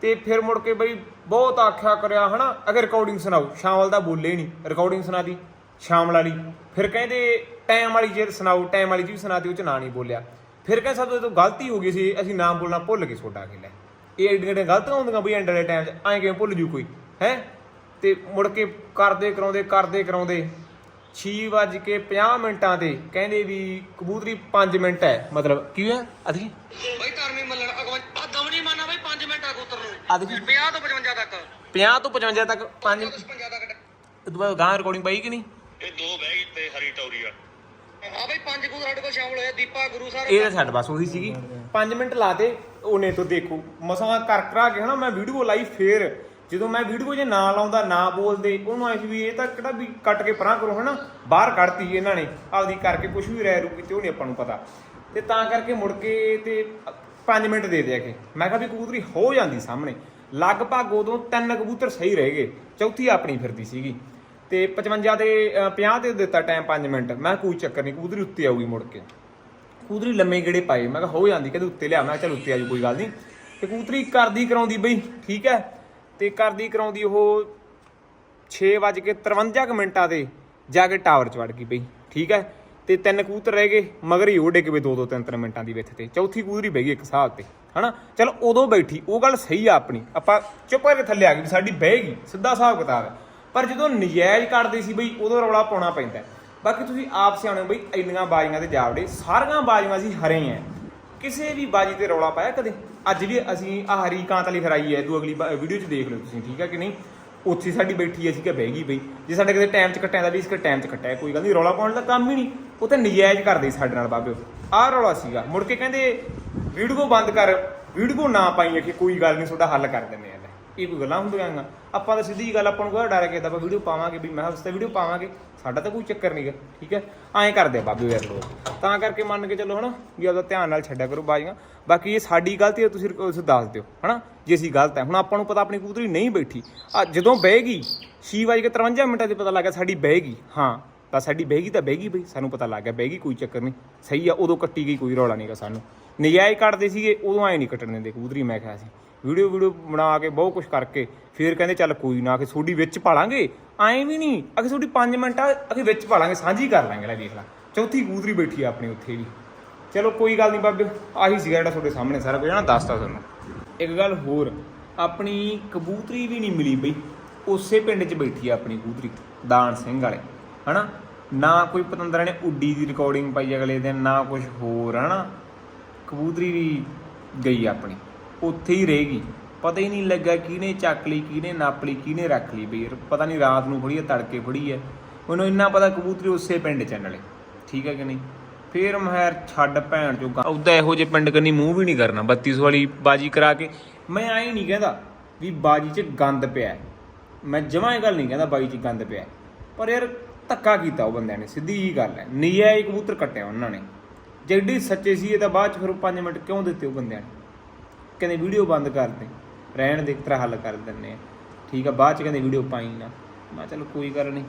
ਤੇ ਫਿਰ ਮੁੜ ਕੇ ਬਈ ਬਹੁਤ ਆਖਿਆ ਕਰਿਆ, ਹਨਾ? ਅਗਰ ਰਿਕਾਰਡਿੰਗ ਸੁਣਾਓ ਸ਼ਾਮਲ ਦਾ ਬੋਲੇ ਨਹੀਂ ਰਿਕਾਰਡਿੰਗ ਸੁਣਾਦੀ ਸ਼ਾਮਲ ਵਾਲੀ। ਫਿਰ ਕਹਿੰਦੇ ਟਾਈਮ ਵਾਲੀ ਜੇ ਸੁਣਾਓ ਟਾਈਮ ਵਾਲੀ ਜੀ ਵੀ ਸੁਣਾਦੀ ਉਹ ਚ ਨਾ ਨਹੀਂ ਬੋਲਿਆ। ਫਿਰ ਕਹਿੰਦੇ ਸਾਡੇ ਤੋਂ ਗਲਤੀ ਹੋ ਗਈ ਸੀ, ਅਸੀਂ ਨਾਮ ਬੋਲਣਾ ਭੁੱਲ ਗਏ ਛੋਟਾ ਕੇ ਲੈ ਇਹ ਐਡੀਆਂ ਏਡੀਆਂ ਗਲਤੀਆਂ ਹੁੰਦੀਆਂ ਬਈ ਐਂਡ ਵਾਲੇ ਟਾਈਮ 'ਚ, ਐਂ ਕਿਵੇਂ ਭੁੱਲ ਜੂ ਕੋਈ, ਹੈ? ਤੇ ਮੁੜ ਕੇ ਕਰਦੇ ਕਰਾਉਂਦੇ ਕਰਦੇ ਕਰਾਉਂਦੇ 6 ਵੱਜ ਕੇ 50 ਮਿੰਟਾਂ ਤੇ ਕਹਿੰਦੇ ਵੀ ਕਬੂਤਰੀ 5 ਮਿੰਟ ਹੈ, ਮਤਲਬ ਕੀ ਹੈ ਅਧੀ ਬਈ ਧਰਮੀ ਮੱਲਣ ਅਗਵੰ ਆ ਦਮਣੀ ਮਾਨਾ ਬਈ 5 ਮਿੰਟ ਆ ਦੇਖੀ। 50 ਤੋਂ 55 ਤੱਕ। 50 ਤੋਂ 55 ਤੱਕ 5 55 ਤੱਕ। ਇਹ ਤੋਂ ਬਾਅਦ ਗਾਂ ਰਿਕਾਰਡਿੰਗ ਪਈ ਕਿ ਨਹੀਂ? ਇਹ ਦੋ ਬਹਿ ਗਈ ਤੇ ਹਰੀ ਟੌਰੀ ਆ। ਆ ਬਈ ਪੰਜ ਕਬੂਤਰ ਸਾਡੇ ਕੋਲ ਸ਼ਾਮਲ ਹੋਏ ਦੀਪਾ ਗੁਰੂ ਸਰ। ਇਹ ਤਾਂ ਛੱਡ ਬਸ ਉਹੀ ਸੀਗੀ। 5 ਮਿੰਟ ਲਾਤੇ ਉਹਨੇ ਤੋਂ ਦੇਖੋ। ਮਸਾਂ ਕਰ ਕਰਾ ਕੇ ਹਨਾ ਮੈਂ ਵੀਡੀਓ ਲਾਈ ਫੇਰ। ਜਦੋਂ ਮੈਂ ਵੀਡੀਓ ਜੇ ਨਾ ਲਾਉਂਦਾ ਨਾ ਬੋਲਦੇ ਉਹਨੂੰ ਸੀ ਵੀ ਇਹ ਤਾਂ ਕਿਹੜਾ ਵੀ ਕੱਟ ਕੇ ਪਰਾਂ ਕਰੋ ਹਨਾ ਬਾਹਰ ਕੱਢਤੀ ਇਹਨਾਂ ਨੇ। ਆਪਦੀ ਕਰਕੇ ਕੁਝ ਵੀ ਰਹਿ ਰੂ ਕੀਤੀ ਉਹ ਨਹੀਂ ਆਪਾਂ ਨੂੰ ਪਤਾ। ਤੇ ਤਾਂ ਕਰਕੇ ਮੁੜ ਕੇ ਤੇ 5 ਮਿੰਟ ਦੇ ਦਿਆ ਕੇ। ਮੈਂ ਕਿਹਾ ਵੀ ਕਬੂਤਰੀ ਹੋ ਜਾਂਦੀ ਸਾਹਮਣੇ। ਲਗਭਗ ਉਦੋਂ ਤਿੰਨ ਕਬੂਤਰ ਸਹੀ ਰਹਿ ਗਏ। ਚੌਥੀ ਆਪਣੀ ਫਿਰਦੀ ਸੀਗੀ। ਤੇ 55 ਦੇ ਅ, 50 ਤੇ ਦਿੱਤਾ ਟਾਈਮ 5 ਮਿੰਟ। ਮੈਂ ਕਿਹਾ ਕੋਈ ਚੱਕਰ ਨਹੀਂ ਕਬੂਤਰੀ ਉੱਤੇ ਆਊਗੀ ਮੁੜ ਕੇ। ਕਬੂਤਰੀ ਲੰਮੇ ਗੇੜੇ ਪਾਏ। ਮੈਂ ਕਿਹਾ ਹੋ ਜਾਂਦੀ ਕਹਿੰਦੇ ਉੱਤੇ ਲਿਆ। ਮੈਂ ਕਿਹਾ ਚੱਲ ਉੱਤੇ ਆਜੂ ਕੋਈ ਗੱਲ ਨਹੀਂ। ਤੇ ਕਬੂਤਰੀ ਕਰਦੀ ਕਰਾਉਂਦੀ ਬਈ ਠੀਕ ਹੈ। ਤੇ ਕਰਦੀ ਕਰਾਉਂਦੀ ਉਹ 6:53 ਕੁ ਮਿੰਟਾਂ ਦੇ ਜਾ ਕੇ ਟਾਵਰ 'ਚ ਵੜ ਗਈ ਬਈ ਠੀਕ ਹੈ। ਤੇ ਤਿੰਨ ਕਬੂਤਰ ਰਹਿ ਗਏ, ਮਗਰ ਹੀ ਉਹ ਡਿੱਗ ਪਏ ਦੋ ਦੋ ਤਿੰਨ ਤਿੰਨ ਮਿੰਟਾਂ ਦੀ ਵਿੱਚ ਤੇ। ਚੌਥੀ ਕਬੂਤਰੀ ਬਹਿ ਗਈ ਇੱਕ ਹਿਸਾਬ ਤੇ, ਹਨਾ? ਚਲ ਉਦੋਂ ਬੈਠੀ, ਉਹ ਗੱਲ ਸਹੀ ਆ ਆਪਣੀ। ਆਪਾਂ ਚੁੱਪ ਕਰਕੇ ਥੱਲੇ ਆ ਗਏ ਵੀ ਸਾਡੀ ਬਹਿ ਗਈ, ਸਿੱਧਾ ਹਿਸਾਬ ਕਿਤਾਬ ਹੈ। ਪਰ ਜਦੋਂ ਨਜਾਇਜ਼ ਕੱਢਦੇ ਸੀ ਬਈ, ਉਦੋਂ ਰੌਲਾ ਪਾਉਣਾ ਪੈਂਦਾ ਬਾਕੀ ਤੁਸੀਂ ਆਪ ਸਿਆਣੇ ਹੋ ਬਈ, ਇੰਨੀਆਂ ਬਾਜ਼ੀਆਂ ਤੇ ਜਾਵੜੇ। ਸਾਰੀਆਂ ਬਾਜ਼ੀਆਂ ਅਸੀਂ ਹਰੇ ਆ ਕਿਸੇ ਵੀ ਬਾਜੀ ਤੇ ਰੌਲਾ ਪਾਇਆ ਕਦੇ? ਅੱਜ ਵੀ ਅਸੀਂ ਆਹ ਹਰੀ ਵਾਲੀ ਹਰਾਈ ਹੈ, ਤੂੰ ਅਗਲੀ ਵੀਡੀਓ 'ਚ ਦੇਖ ਲਿਓ ਤੁਸੀਂ, ਠੀਕ ਹੈ ਕਿ ਨਹੀਂ? ਉੱਥੇ ਸਾਡੀ ਬੈਠੀ ਅਸੀਂ ਕਿ ਬਹਿ ਗਈ ਬਈ। ਜੇ ਸਾਡੇ ਕਿਤੇ ਟਾਈਮ 'ਚ ਕੱਟਿਆ ਦਾ ਵੀ ਇਸ ਟਾਈਮ 'ਚ ਕੱਟਿਆ ਕੋਈ ਗੱਲ ਨਹੀਂ ਰੌਲਾ ਪਾਉਣ ਦਾ ਕੰਮ ਹੀ ਨਹੀਂ ਉਹ ਤਾਂ ਨਜਾਇਜ਼ ਕਰਦੇ ਸੀ ਸਾਡੇ ਨਾਲ ਬਾਬੇ। ਆਹ ਰੌਲਾ ਸੀਗਾ। ਮੁੜ ਕੇ ਕਹਿੰਦੇ, ਵੀਡੀਓ ਬੰਦ ਕਰ, ਵੀਡੀਓ ਨਾ ਪਾਈਏ ਕਿ ਕੋਈ ਗੱਲ ਨਹੀਂ ਤੁਹਾਡਾ ਹੱਲ ਕਰ ਦਿੰਦੇ ਆ। ਇਹ ਕੋਈ ਗੱਲਾਂ ਹੁੰਦੀਆਂ ਗਾ ਆਪਾਂ ਤਾਂ ਸਿੱਧੀ ਗੱਲ ਆਪਾਂ ਨੂੰ ਕੋਈ ਡਰ ਕੇ ਤਾਂ ਆਪਾਂ ਵੀਡੀਓ ਪਾਵਾਂਗੇ ਵੀ, ਮੈਂ ਉਸ ਤੇ ਵੀਡੀਓ ਪਾਵਾਂਗੇ। ਸਾਡਾ ਤਾਂ ਕੋਈ ਚੱਕਰ ਨਹੀਂਗਾ ਠੀਕ ਹੈ? ਐਂ ਕਰਦੇ ਆ ਬਾਬੇ ਯਾਰ ਲੋਕ ਤਾਂ ਕਰਕੇ ਮੰਨ ਕੇ ਚੱਲੋ ਹਨਾ, ਵੀ ਆਪਦਾ ਧਿਆਨ ਨਾਲ ਛੱਡਿਆ ਕਰੋ ਬਾਜੀਆਂ। ਬਾਕੀ ਇਹ ਸਾਡੀ ਗਲਤੀ ਹੈ, ਤੁਸੀਂ ਉਸ ਦੱਸ ਦਿਓ, ਹਨਾ? ਜੇ ਅਸੀਂ ਗਲਤ ਹੈ। ਹੁਣ ਆਪਾਂ ਨੂੰ ਪਤਾ ਆਪਣੀ ਕਬੂਤਰੀ ਨਹੀਂ ਬੈਠੀ। ਆ ਜਦੋਂ ਬਹਿ ਗਈ 6:53 ਮਿੰਟਾਂ ਤੇ ਪਤਾ ਲੱਗਾ ਸਾਡੀ ਬਹਿ ਗਈ ਹਾਂ, ਤਾਂ ਸਾਡੀ ਬਹਿ ਗਈ ਤਾਂ ਬਹਿ ਗਈ ਬਈ, ਸਾਨੂੰ ਪਤਾ ਲੱਗ ਗਿਆ ਬਹਿ ਗਈ ਕੋਈ ਚੱਕਰ ਨਹੀਂ। ਸਹੀ ਆ, ਉਦੋਂ ਕੱਟੀ ਗਈ, ਕੋਈ ਰੌਲਾ ਨਹੀਂਗਾ ਸਾਨੂੰ। ਨਜਾਇਜ਼ ਕੱਟਦੇ ਸੀਗੇ, ਉਦੋਂ ਐ ਨਹੀਂ ਕੱਟਣ ਦਿੰਦੇ ਕਬੂਤਰੀ, ਮੈਂ ਕਿਹਾ ਸੀ। ਵੀਡੀਓ ਵੀਡੀਓ ਬਣਾ ਕੇ ਬਹੁਤ ਕੁਝ ਕਰਕੇ ਫਿਰ ਕਹਿੰਦੇ ਚੱਲ ਕੋਈ ਨਾ ਕਿ ਤੁਹਾਡੀ ਵਿੱਚ ਪਾਲਾਂਗੇ ਐਂ ਵੀ ਨਹੀਂ, ਅਖੇ ਤੁਹਾਡੀ 5 ਮਿੰਟ ਆ ਅਖੇ ਵਿੱਚ ਪਾਲਾਂਗੇ ਸਾਂਝੀ ਕਰ ਲਾਂਗੇ ਲੈ ਦੇਖ ਲੈ। ਚੌਥੀ ਕਬੂਤਰੀ ਬੈਠੀ ਆ ਆਪਣੀ ਉੱਥੇ ਵੀ। ਚਲੋ ਕੋਈ ਗੱਲ ਨਹੀਂ ਬਾਬੇ, ਆਹੀ ਸੀਗਾ ਜਿਹੜਾ ਤੁਹਾਡੇ ਸਾਹਮਣੇ ਸਾਰਾ ਕੁਝ ਨਾ ਦੱਸਤਾ ਤੁਹਾਨੂੰ। ਇੱਕ ਗੱਲ ਹੋਰ, ਆਪਣੀ ਕਬੂਤਰੀ ਵੀ ਨਹੀਂ ਮਿਲੀ ਬਈ। ਉਸੇ ਪਿੰਡ 'ਚ ਬੈਠੀ ਆ ਆਪਣੀ ਕਬੂਤਰੀ, ਦਾਨ ਸਿੰਘ ਵਾਲੇ, ਹਨਾ? ਨਾ ਕੋਈ ਪਤੰਦਰਾਂ ਨੇ ਉੱਡੀ ਦੀ ਰਿਕਾਰਡਿੰਗ ਪਾਈ ਅਗਲੇ ਦਿਨ, ਨਾ ਕੁਝ ਹੋਰ, ਹਨਾ? ਕਬੂਤਰੀ ਵੀ ਗਈ ਆਪਣੀ। ਉੱਥੇ ਹੀ ਰਹੇਗੀ ਪਤਾ ਹੀ ਨਹੀਂ ਲੱਗਾ ਕਿਹਨੇ ਚੱਕ ਲਈ, ਕਿਹਨੇ ਨਾਪ ਲਈ, ਕਿਹਨੇ ਰੱਖ ਲਈ ਬਈ। ਪਤਾ ਨਹੀਂ ਰਾਤ ਨੂੰ ਫੜੀ ਹੈ, ਤੜਕੇ ਫੜੀ ਹੈ। ਮੈਨੂੰ ਇੰਨਾ ਪਤਾ ਕਬੂਤਰੀ ਉਸੇ ਪਿੰਡ ਚ ਆ ਨਾਲੇ। ਠੀਕ ਹੈ ਕਿ ਨਹੀਂ? ਫੇਰ ਮਹਿਰ ਛੱਡ ਭੈਣ ਚੋਂ ਉਹਦਾ ਇਹੋ ਜਿਹੇ ਪਿੰਡ ਕੰਨੀ ਮੂੰਹ ਵੀ ਨਹੀਂ ਕਰਨਾ। 3200 ਵਾਲੀ ਬਾਜੀ ਕਰਾ ਕੇ। ਮੈਂ ਆਈ ਨਹੀਂ ਕਹਿੰਦਾ ਵੀ ਬਾਜੀ 'ਚ ਗੰਦ ਪਿਆ ਮੈਂ ਜਮਾਂ ਇਹ ਗੱਲ ਨਹੀਂ ਕਹਿੰਦਾ ਬਾਜੀ 'ਚ ਗੰਦ ਪਿਆ ਪਰ ਯਾਰ ਧੱਕਾ ਕੀਤਾ ਉਹ ਬੰਦਿਆਂ ਨੇ। ਸਿੱਧੀ ਜੀ ਗੱਲ ਹੈ। ਨਜਾਇਜ਼ ਕਬੂਤਰ ਕੱਟਿਆ ਉਹਨਾਂ ਨੇ। ਜਿਹੜੀ ਸੱਚੇ ਸੀ ਇਹ ਤਾਂ ਬਾਅਦ ਚ ਫਿਰ 5 ਮਿੰਟ ਕਿਉਂ ਦਿੱਤੇ ਉਹ ਬੰਦਿਆਂ ਨੇ? ਕਹਿੰਦੇ ਵੀਡੀਓ ਬੰਦ ਕਰ ਦੇ, ਰਹਿਣ ਦੇ, ਤੇਰਾ ਹੱਲ ਕਰ ਦਿੰਨੇ ਆ। ਠੀਕ ਆ, ਬਾਅਦ ਚ ਕਹਿੰਦੇ ਵੀਡੀਓ ਪਾਈ ਨਾ। ਮੈਂ ਕਿਹਾ ਚਲੋ ਕੋਈ ਗੱਲ ਨਹੀਂ।